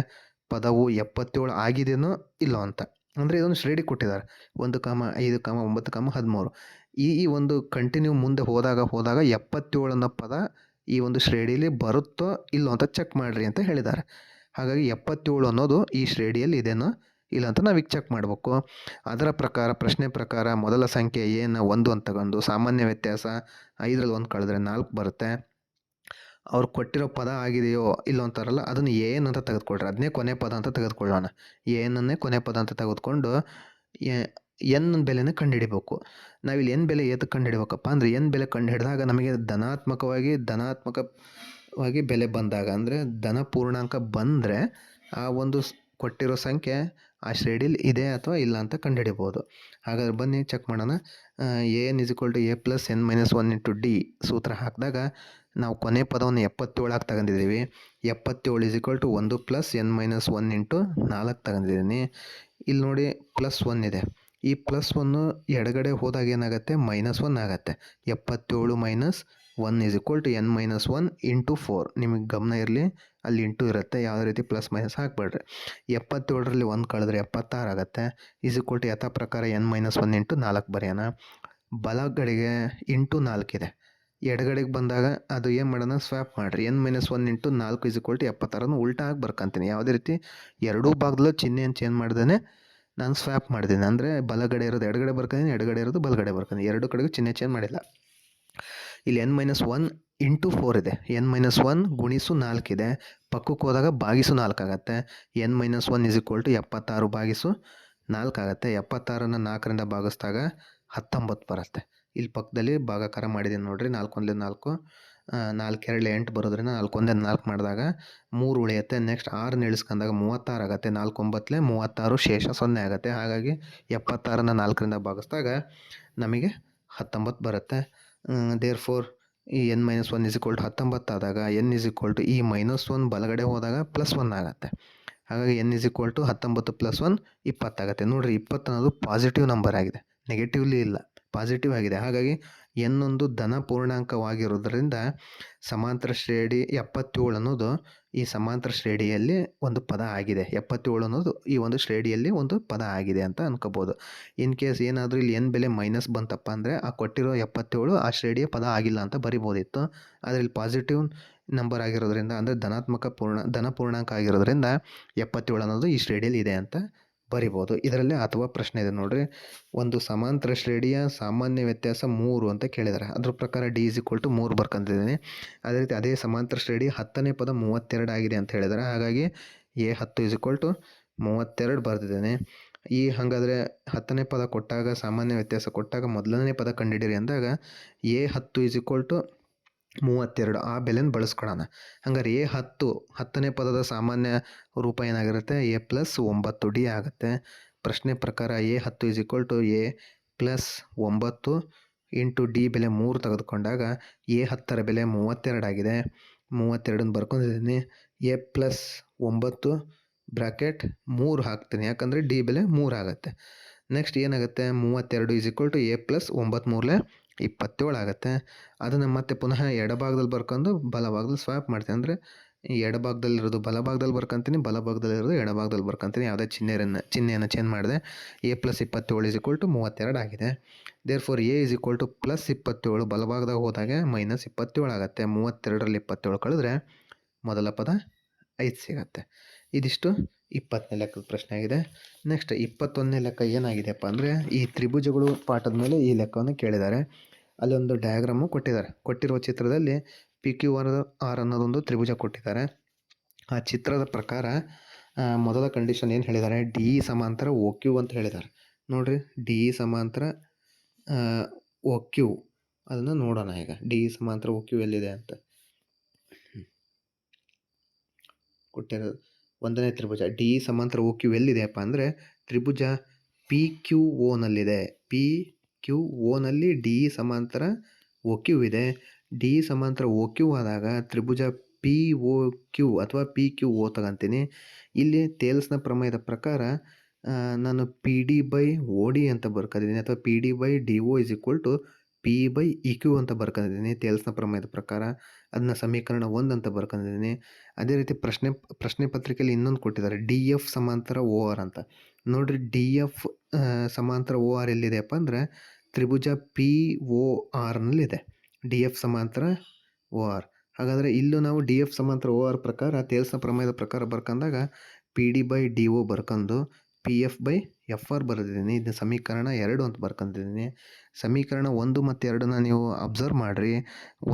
ಪದವು ಎಪ್ಪತ್ತೇಳು ಆಗಿದೆಯೋ ಇಲ್ಲೋ ಅಂತ. ಅಂದರೆ ಇದೊಂದು ಶ್ರೇಣಿ ಕೊಟ್ಟಿದ್ದಾರೆ. ಒಂದು ಕಾಮ, ಐದು ಕಾಮ, ಒಂಬತ್ತು ಕಾಮ, ಹದಿಮೂರು. ಈ ಈ ಒಂದು ಕಂಟಿನ್ಯೂ ಮುಂದೆ ಹೋದಾಗ ಹೋದಾಗ ಎಪ್ಪತ್ತೇಳು ಅನ್ನೋ ಪದ ಈ ಒಂದು ಶ್ರೇಡಿಯಲ್ಲಿ ಬರುತ್ತೋ ಇಲ್ಲೋ ಅಂತ ಚೆಕ್ ಮಾಡಿರಿ ಅಂತ ಹೇಳಿದ್ದಾರೆ. ಹಾಗಾಗಿ ಎಪ್ಪತ್ತೇಳು ಅನ್ನೋದು ಈ ಶ್ರೇಡಿಯಲ್ಲಿ ಇದೇನೋ ಇಲ್ಲ ಅಂತ ನಾವೀಗ ಚೆಕ್ ಮಾಡಬೇಕು. ಅದರ ಪ್ರಕಾರ, ಪ್ರಶ್ನೆ ಪ್ರಕಾರ ಮೊದಲ ಸಂಖ್ಯೆ ಏನು? ಒಂದು ಅಂತ ತಗೊಂಡು ಸಾಮಾನ್ಯ ವ್ಯತ್ಯಾಸ ಐದರಲ್ಲಿ ಒಂದು ಕಳೆದ್ರೆ ನಾಲ್ಕು ಬರುತ್ತೆ. ಅವ್ರು ಕೊಟ್ಟಿರೋ ಪದ ಆಗಿದೆಯೋ ಇಲ್ಲೋ ಅಂತಾರಲ್ಲ, ಅದನ್ನು ಏನು ಅಂತ ತೆಗೆದುಕೊಳ್ರಿ. ಅದನ್ನೇ ಕೊನೆ ಪದ ಅಂತ ತೆಗೆದುಕೊಳ್ಳೋಣ. ಏನನ್ನೇ ಕೊನೆ ಪದ ಅಂತ ತೆಗೆದುಕೊಂಡು ಎನ್ ಬೆಲೆನ ಕಂಡುಹಿಡಿಬೇಕು. ನಾವಿಲ್ಲಿ ಎನ್ ಬೆಲೆ ಏತಕ್ಕೆ ಕಂಡುಹಿಡ್ಬೇಕಪ್ಪ? ಅಂದರೆ ಎನ್ ಬೆಲೆ ಕಂಡುಹಿಡಿದಾಗ ನಮಗೆ ಧನಾತ್ಮಕವಾಗಿ ಧನಾತ್ಮಕವಾಗಿ ಬೆಲೆ ಬಂದಾಗ, ಅಂದರೆ ಧನ ಪೂರ್ಣಾಂಕ ಬಂದರೆ ಆ ಒಂದು ಕೊಟ್ಟಿರೋ ಸಂಖ್ಯೆ ಆ ಶ್ರೇಡಿಲಿ ಇದೆ ಅಥವಾ ಇಲ್ಲ ಅಂತ ಕಂಡುಹಿಡಿಬೋದು. ಹಾಗಾದ್ರೆ ಬನ್ನಿ ಚೆಕ್ ಮಾಡೋಣ. A n is equal to a plus n minus one into d ಸೂತ್ರ ಹಾಕಿದಾಗ ನಾವು ಕೊನೆ ಪದವನ್ನು ಎಪ್ಪತ್ತೇಳಾಗಿ ತಗೊಂಡಿದ್ದೀವಿ. ಎಪ್ಪತ್ತೇಳು ಇಸ್ ಈಕ್ವಲ್ ಟು ಒಂದು plus n minus one into ನಾಲ್ಕು ತಗೊಂಡಿದ್ದೀನಿ. ಇಲ್ಲಿ ನೋಡಿ ಪ್ಲಸ್ ಒನ್ ಇದೆ. ಈ ಪ್ಲಸ್ ಒನ್ನು ಎಡಗಡೆ ಹೋದಾಗ ಏನಾಗುತ್ತೆ? ಮೈನಸ್ ಒನ್ ಆಗುತ್ತೆ. ಎಪ್ಪತ್ತೇಳು minus one is equal to n minus one into four ನಿಮಗೆ ಗಮನ ಇರಲಿ. ಅಲ್ಲಿ ಇಂಟು ಇರುತ್ತೆ. ಯಾವುದೇ ರೀತಿ ಪ್ಲಸ್ ಮೈನಸ್ ಹಾಕ್ಬೇಡ್ರಿ. ಎಪ್ಪತ್ತೇಳರಲ್ಲಿ ಒಂದು ಕಳೆದ್ರೆ ಎಪ್ಪತ್ತಾರು ಆಗುತ್ತೆ. ಇಸ್ ಈಕ್ವಲ್ ಟು ಯಥಾ ಪ್ರಕಾರ ಎನ್ ಮೈನಸ್ ಒನ್ ಇಂಟು ನಾಲ್ಕು ಬರೆಯೋಣ. ಬಲಗಡೆಗೆ ಇಂಟು ನಾಲ್ಕಿದೆ ಎಡಗಡೆಗೆ ಬಂದಾಗ ಅದು ಏನು ಮಾಡೋಣ? ಸ್ವ್ಯಾಪ್ ಮಾಡಿರಿ. ಎನ್ ಮೈನಸ್ ಒನ್ ಇಂಟು ನಾಲ್ಕು ಇಸ್ ಇಕ್ವಲ್ ಟು ಎಪ್ಪತ್ತಾರನ್ನು ಉಲ್ಟಾ ಆಗಿ ಬರ್ಕೊಂತೀನಿ. ಯಾವುದೇ ರೀತಿ ಎರಡೂ ಭಾಗದಲ್ಲೂ ಚಿಹ್ನೆಯನ್ನು ಚೇಂಜ್ ಮಾಡ್ದೇ ನಾನು ಸ್ವ್ಯಾಪ್ ಮಾಡಿದ್ದೀನಿ ಅಂದರೆ ಬಲಗಡೆ ಇರೋದು ಎಡಗಡೆ ಬರ್ಕೊಂಡಿನಿ ಎಡಗಡೆ ಇರೋದು ಬಲಗಡೆ ಬರ್ಕೊಂಡಿದ್ದೀನಿ ಎರಡು ಕಡೆಗೂ ಚಿಹ್ನೆ ಚೇಂಜ್ ಮಾಡಿಲ್ಲ. ಇಲ್ಲಿ n minus one into four ಇದೆ. ಎನ್ ಮೈನಸ್ ಒನ್ ಗುಣಿಸು ನಾಲ್ಕಿದೆ ಪಕ್ಕಕ್ಕೆ ಹೋದಾಗ ಬಾಗಿಸು ಆಗುತ್ತೆ. N minus one is equal to ಎಪ್ಪತ್ತಾರು ಬಾಗಿಸು ಆಗುತ್ತೆ. ಎಪ್ಪತ್ತಾರನ್ನು ನಾಲ್ಕರಿಂದ ಭಾಗಿಸಿದಾಗ ಹತ್ತೊಂಬತ್ತು ಬರುತ್ತೆ. ಇಲ್ಲಿ ಪಕ್ಕದಲ್ಲಿ ಭಾಗಾಕಾರ ಮಾಡಿದ್ದೀನಿ ನೋಡಿರಿ. ನಾಲ್ಕೊಂದಲೇ ನಾಲ್ಕು ನಾಲ್ಕು ಎರಡು ಎಂಟು ಬರೋದ್ರಿಂದ ನಾಲ್ಕು ಒಂದೇ ನಾಲ್ಕು ಮಾಡಿದಾಗ ಮೂರು ಉಳಿಯುತ್ತೆ. ನೆಕ್ಸ್ಟ್ ಆರನ್ನ ಇಳಿಸ್ಕೊಂಡಾಗ ಮೂವತ್ತಾರು ಆಗುತ್ತೆ. ನಾಲ್ಕು ಒಂಬತ್ತಲೆ ಮೂವತ್ತಾರು ಶೇಷ ಸೊನ್ನೆ ಆಗುತ್ತೆ. ಹಾಗಾಗಿ ಎಪ್ಪತ್ತಾರನ್ನ ನಾಲ್ಕರಿಂದ ಭಾಗಿಸಿದಾಗ ನಮಗೆ ಹತ್ತೊಂಬತ್ತು ಬರುತ್ತೆ. ದೇರ್ ಫೋರ್ ಈ N minus one is equal to ಹತ್ತೊಂಬತ್ತು ಆದಾಗ ಎನ್ ಇಸ್ ಇಕ್ವಲ್ ಟು ಈ ಮೈನಸ್ ಒನ್ ಬಲಗಡೆ ಹೋದಾಗ ಪ್ಲಸ್ ಒನ್ ಆಗುತ್ತೆ. ಹಾಗಾಗಿ ಎನ್ ಇಸ್ ಇಕ್ವಲ್ ಟು ಹತ್ತೊಂಬತ್ತು ಪ್ಲಸ್ ಒನ್ ಇಪ್ಪತ್ತಾಗುತ್ತೆ ನೋಡಿರಿ, ಇಪ್ಪತ್ತು ಅನ್ನೋದು ಪಾಸಿಟಿವ್ ನಂಬರ್ ಆಗಿದೆ. ನೆಗೆಟಿವ್ಲಿ ಇಲ್ಲ. ಪಾಸಿಟಿವ್ ಆಗಿದೆ. ಹಾಗಾಗಿ ಎನ್ನೊಂದು ಧನ ಪೂರ್ಣಾಂಕವಾಗಿರೋದ್ರಿಂದ ಸಮಾಂತರ ಶ್ರೇಣಿ ಎಪ್ಪತ್ತೇಳು ಅನ್ನೋದು ಈ ಸಮಾಂತರ ಶ್ರೇಣಿಯಲ್ಲಿ ಒಂದು ಪದ ಆಗಿದೆ. ಎಪ್ಪತ್ತೇಳು ಅನ್ನೋದು ಈ ಒಂದು ಶ್ರೇಣಿಯಲ್ಲಿ ಒಂದು ಪದ ಆಗಿದೆ ಅಂತ ಅನ್ಕೋಬೋದು. ಇನ್ ಕೇಸ್ ಏನಾದರೂ ಇಲ್ಲಿ ಏನು ಬೆಲೆ ಮೈನಸ್ ಬಂತಪ್ಪ ಅಂದರೆ ಆ ಕೊಟ್ಟಿರೋ ಎಪ್ಪತ್ತೇಳು ಆ ಶ್ರೇಣಿಯ ಪದ ಆಗಿಲ್ಲ ಅಂತ ಬರಿಬೋದಿತ್ತು. ಆದರೆ ಇಲ್ಲಿ ಪಾಸಿಟಿವ್ ನಂಬರ್ ಆಗಿರೋದ್ರಿಂದ ಅಂದರೆ ಧನಾತ್ಮಕ ಪೂರ್ಣ ಧನ ಪೂರ್ಣಾಂಕ ಆಗಿರೋದ್ರಿಂದ ಎಪ್ಪತ್ತೇಳು ಅನ್ನೋದು ಈ ಶ್ರೇಣಿಯಲ್ಲಿ ಇದೆ ಅಂತ ಬರಿಬೋದು. ಇದರಲ್ಲಿ ಅಥವಾ ಪ್ರಶ್ನೆ ಇದೆ ನೋಡ್ರಿ. ಒಂದು ಸಮಾಂತರ ಶ್ರೇಣಿಯ ಸಾಮಾನ್ಯ ವ್ಯತ್ಯಾಸ ಮೂರು ಅಂತ ಕೇಳಿದ್ದಾರೆ ಅದ್ರ ಪ್ರಕಾರ ಡಿ ಇಸ್ ಈಕ್ವಲ್ ಟು ಮೂರು ಬರ್ಕೊಂತಿದ್ದೀನಿ. ಅದೇ ರೀತಿ ಅದೇ ಸಮಾಂತರ ಶ್ರೇಣಿ ಹತ್ತನೇ ಪದ ಮೂವತ್ತೆರಡು ಆಗಿದೆ ಅಂತ ಹೇಳಿದ್ದಾರೆ ಹಾಗಾಗಿ ಎ ಹತ್ತು ಇಸ್ ಈಕ್ವಲ್ ಟು ಮೂವತ್ತೆರಡು ಬರೆದಿದ್ದೇನೆ. ಈ ಹಾಗಾದರೆ ಹತ್ತನೇ ಪದ ಕೊಟ್ಟಾಗ ಸಾಮಾನ್ಯ ವ್ಯತ್ಯಾಸ ಕೊಟ್ಟಾಗ ಮೊದಲನೇ ಪದ ಕಂಡುಹಿಡಿಯಿರಿ ಅಂದಾಗ ಎ ಹತ್ತು ಇಸ್ ಈಕ್ವಲ್ ಟು ಮೂವತ್ತೆರಡು ಆ ಬೆಲೆನ ಬಳಸ್ಕೊಳ್ಳೋಣ ಹಂಗಾರೆ ಎ ಹತ್ತು, ಹತ್ತನೇ ಪದದ ಸಾಮಾನ್ಯ ರೂಪ ಏನಾಗಿರುತ್ತೆ? ಎ ಪ್ಲಸ್ ಒಂಬತ್ತು ಡಿ ಆಗುತ್ತೆ. ಪ್ರಶ್ನೆ ಪ್ರಕಾರ ಎ ಹತ್ತು is equal to A plus ಒಂಬತ್ತು ಇಂಟು ಡಿ ಬೆಲೆ ಮೂರು ತೆಗೆದುಕೊಂಡಾಗ ಎ ಹತ್ತರ ಬೆಲೆ ಮೂವತ್ತೆರಡಾಗಿದೆ ಮೂವತ್ತೆರಡನ್ನು ಬರ್ಕೊಂಡಿದ್ದೀನಿ. ಎ ಪ್ಲಸ್ ಒಂಬತ್ತು ಬ್ರ್ಯಾಕೆಟ್ ಮೂರು ಹಾಕ್ತೀನಿ. ಯಾಕಂದರೆ ಡಿ ಬೆಲೆ ಮೂರು ಆಗುತ್ತೆ. ನೆಕ್ಸ್ಟ್ ಏನಾಗುತ್ತೆ? ಮೂವತ್ತೆರಡು is equal to a plus ಒಂಬತ್ತು ಮೂರಲೆ ಇಪ್ಪತ್ತೇಳು ಆಗುತ್ತೆ. ಅದನ್ನು ಮತ್ತೆ ಪುನಃ ಎಡಭಾಗದಲ್ಲಿ ಬರ್ಕೊಂಡು ಬಲಭಾಗದಲ್ಲಿ ಸ್ವಾಪ್ ಮಾಡ್ತೀನಿ. ಅಂದರೆ ಎಡಭಾಗದಲ್ಲಿರೋದು ಬಲಭಾಗದಲ್ಲಿ ಬರ್ಕೊಂತೀನಿ ಬಲಭಾಗದಲ್ಲಿರೋದು ಎಡಭಾಗದಲ್ಲಿ ಬರ್ಕೊಂತೀನಿ. ಯಾವುದೇ ಚಿಹ್ನೆಯನ್ನು ಚಿಹ್ನೆಯನ್ನು ಚೇಂಜ್ ಮಾಡಿದೆ. ಎ ಪ್ಲಸ್ ಇಪ್ಪತ್ತೇಳು ಇಸ್ ಈಕ್ವಲ್ ಟು ಮೂವತ್ತೆರಡು ಆಗಿದೆ. Therefore a is equal to plus ಇಪ್ಪತ್ತೇಳು. ಬಲಭಾಗದಾಗ ಹೋದಾಗ ಮೈನಸ್ ಇಪ್ಪತ್ತೇಳು ಆಗುತ್ತೆ. ಮೂವತ್ತೆರಡರಲ್ಲಿ ಇಪ್ಪತ್ತೇಳು ಕಳೆದ್ರೆ ಮೊದಲ ಪದ ಐದು ಸಿಗುತ್ತೆ. ಇದಿಷ್ಟು. ಇಪ್ಪತ್ತನೇ ಲೆಕ್ಕದ ಪ್ರಶ್ನೆ ಆಗಿದೆ. ನೆಕ್ಸ್ಟ್ ಇಪ್ಪತ್ತೊಂದನೇ ಲೆಕ್ಕ ಏನಾಗಿದೆಯಪ್ಪ ಅಂದರೆ, ಈ ತ್ರಿಭುಜಗಳು ಪಾಠದ ಮೇಲೆ ಈ ಲೆಕ್ಕವನ್ನು ಕೇಳಿದ್ದಾರೆ. ಅಲ್ಲೊಂದು ಡಯಾಗ್ರಾಮು ಕೊಟ್ಟಿದ್ದಾರೆ. ಕೊಟ್ಟಿರುವ ಚಿತ್ರದಲ್ಲಿ ಪಿ ಕ್ಯೂ ಆರ್ ಆರ್ ಅನ್ನೋದೊಂದು ತ್ರಿಭುಜ ಕೊಟ್ಟಿದ್ದಾರೆ. ಆ ಚಿತ್ರದ ಪ್ರಕಾರ ಮೊದಲ ಕಂಡೀಷನ್ ಏನು ಹೇಳಿದ್ದಾರೆ? ಡಿ ಇ ಸಮಾಂತರ ಓ ಕ್ಯೂ ಅಂತ ಹೇಳಿದ್ದಾರೆ. ನೋಡಿರಿ ಡಿ ಇ ಸಮಾಂತರ ಓ ಕ್ಯೂ ಅದನ್ನು ನೋಡೋಣ ಈಗ. ಡಿ ಇ ಸಮಾಂತರ ಓ ಕ್ಯೂ ಎಲ್ಲಿದೆ ಅಂತ. ಕೊಟ್ಟಿರೋದು. ಒಂದನೇ ತ್ರಿಭುಜ. ಡಿ ಸಮಾಂತರ ಓ ಕ್ಯೂ ಎಲ್ಲಿದೆಯಪ್ಪ ಅಂದರೆ ತ್ರಿಭುಜ ಪಿ ಕ್ಯೂ ಓನಲ್ಲಿದೆ ಪಿ ಕ್ಯೂ ಓನಲ್ಲಿ ಡಿ ಇ ಸಮಾಂತರ ಓ ಕ್ಯೂ ಇದೆ. ಡಿ ಇ ಸಮಾಂತರ ಓ ಕ್ಯೂ ಆದಾಗ ತ್ರಿಭುಜ ಪಿ ಓ ಕ್ಯೂ ಅಥವಾ ಪಿ ಕ್ಯೂ ಓ ತಗೊಂತೀನಿ. ಇಲ್ಲಿ ತೇಲ್ಸ್ನ ಪ್ರಮೇಯದ ಪ್ರಕಾರ ನಾನು p d by o d ಅಂತ ಬರ್ಕೊಂಡಿದ್ದೀನಿ ಅಥವಾ p d by d o is equal to p by e q ಅಂತ ಬರ್ಕೊಂಡಿದ್ದೀನಿ ತೇಲ್ಸ್ನ ಪ್ರಮೇಯದ ಪ್ರಕಾರ. ಅದನ್ನ ಸಮೀಕರಣ ಒಂದು ಅಂತ ಬರ್ಕೊಂಡಿದ್ದೀನಿ ಅದೇ ರೀತಿ ಪ್ರಶ್ನೆ ಪ್ರಶ್ನೆ ಪತ್ರಿಕೆಯಲ್ಲಿ ಇನ್ನೊಂದು ಕೊಟ್ಟಿದ್ದಾರೆ. ಡಿ ಎಫ್ ಸಮಾಂತರ ಓ ಆರ್ ಅಂತ. ನೋಡಿರಿ ಡಿ ಎಫ್ ಸಮಾಂತರ ಓ ಆರ್ ಎಲ್ಲಿದೆಯಪ್ಪ ಅಂದರೆ ತ್ರಿಭುಜ ಪಿ ಓ ಆರ್ನಲ್ಲಿದೆ ಡಿ ಎಫ್ ಸಮಾಂತರ ಓ ಆರ್ ಹಾಗಾದರೆ ಇಲ್ಲೂ ನಾವು ಡಿ ಎಫ್ ಸಮಾಂತರ ಓ ಆರ್ ಪ್ರಕಾರ, ತೇಲ್ಸ ಪ್ರಮೇಯದ ಪ್ರಕಾರ ಬರ್ಕೊಂಡಾಗ p d by d o ಬರ್ಕೊಂಡು p f by f r ಬರೆದಿದ್ದೀನಿ. ಇದನ್ನ ಸಮೀಕರಣ ಎರಡು ಅಂತ ಬರ್ಕೊಂತಿದ್ದೀನಿ. ಸಮೀಕರಣ ಒಂದು ಮತ್ತು ಎರಡನ್ನ ನೀವು ಅಬ್ಸರ್ವ್ ಮಾಡಿರಿ.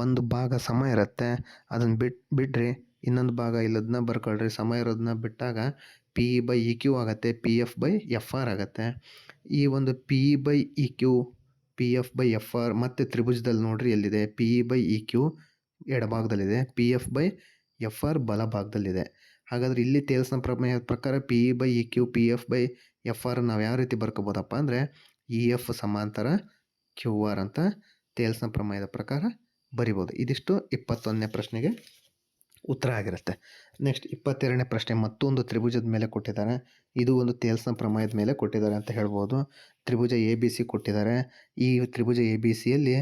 ಒಂದು ಭಾಗ ಸಮ ಇರುತ್ತೆ. ಅದನ್ನು ಬಿಟ್ಟು ಬಿಡ್ರಿ ಇನ್ನೊಂದು ಭಾಗ ಇಲ್ಲದನ್ನ ಬರ್ಕೊಳ್ರಿ. ಸಮ ಇರೋದನ್ನ ಬಿಟ್ಟಾಗ p e by e q ಆಗುತ್ತೆ. P f by f r ಆಗುತ್ತೆ. ಈ ಒಂದು p e by e q p f by f r ಮತ್ತು ತ್ರಿಭುಜದಲ್ಲಿ ನೋಡಿರಿ ಎಲ್ಲಿದೆ? P e by e q ಎಡಭಾಗದಲ್ಲಿದೆ. P f by f r ಬಲಭಾಗದಲ್ಲಿದೆ. ಹಾಗಾದ್ರೆ ಇಲ್ಲಿ ತೇಲ್ಸ್ನ ಪ್ರಮೇಯ ಪ್ರಕಾರ p e by e q p f by f r ನಾವು ಯಾವ ರೀತಿ ಬರ್ಕೋಬೋದಪ್ಪ ಅಂದರೆ ಇ ಎಫ್ ಸಮಾಂತರ ಕ್ಯೂ ಆರ್ ಅಂತ ತೇಲ್ಸ್ನ ಪ್ರಮೇಯದ ಪ್ರಕಾರ ಬರಿಬೋದು. ಇದಿಷ್ಟು ಇಪ್ಪತ್ತೊಂದನೇ ಪ್ರಶ್ನೆಗೆ ಉತ್ತರ ಆಗಿರುತ್ತೆ. ನೆಕ್ಸ್ಟ್ ಇಪ್ಪತ್ತೆರಡನೇ ಪ್ರಶ್ನೆ ಮತ್ತೊಂದು ತ್ರಿಭುಜದ ಮೇಲೆ ಕೊಟ್ಟಿದ್ದಾರೆ. ಇದು ಒಂದು ತೇಲ್ಸ್ನ ಪ್ರಮಾಯದ ಮೇಲೆ ಕೊಟ್ಟಿದ್ದಾರೆ ಅಂತ ಹೇಳ್ಬೋದು. ತ್ರಿಭುಜ ಎ ಬಿ ಸಿ ಕೊಟ್ಟಿದ್ದಾರೆ. ಈ ತ್ರಿಭುಜ ಎ ಬಿ ಸಿಯಲ್ಲಿ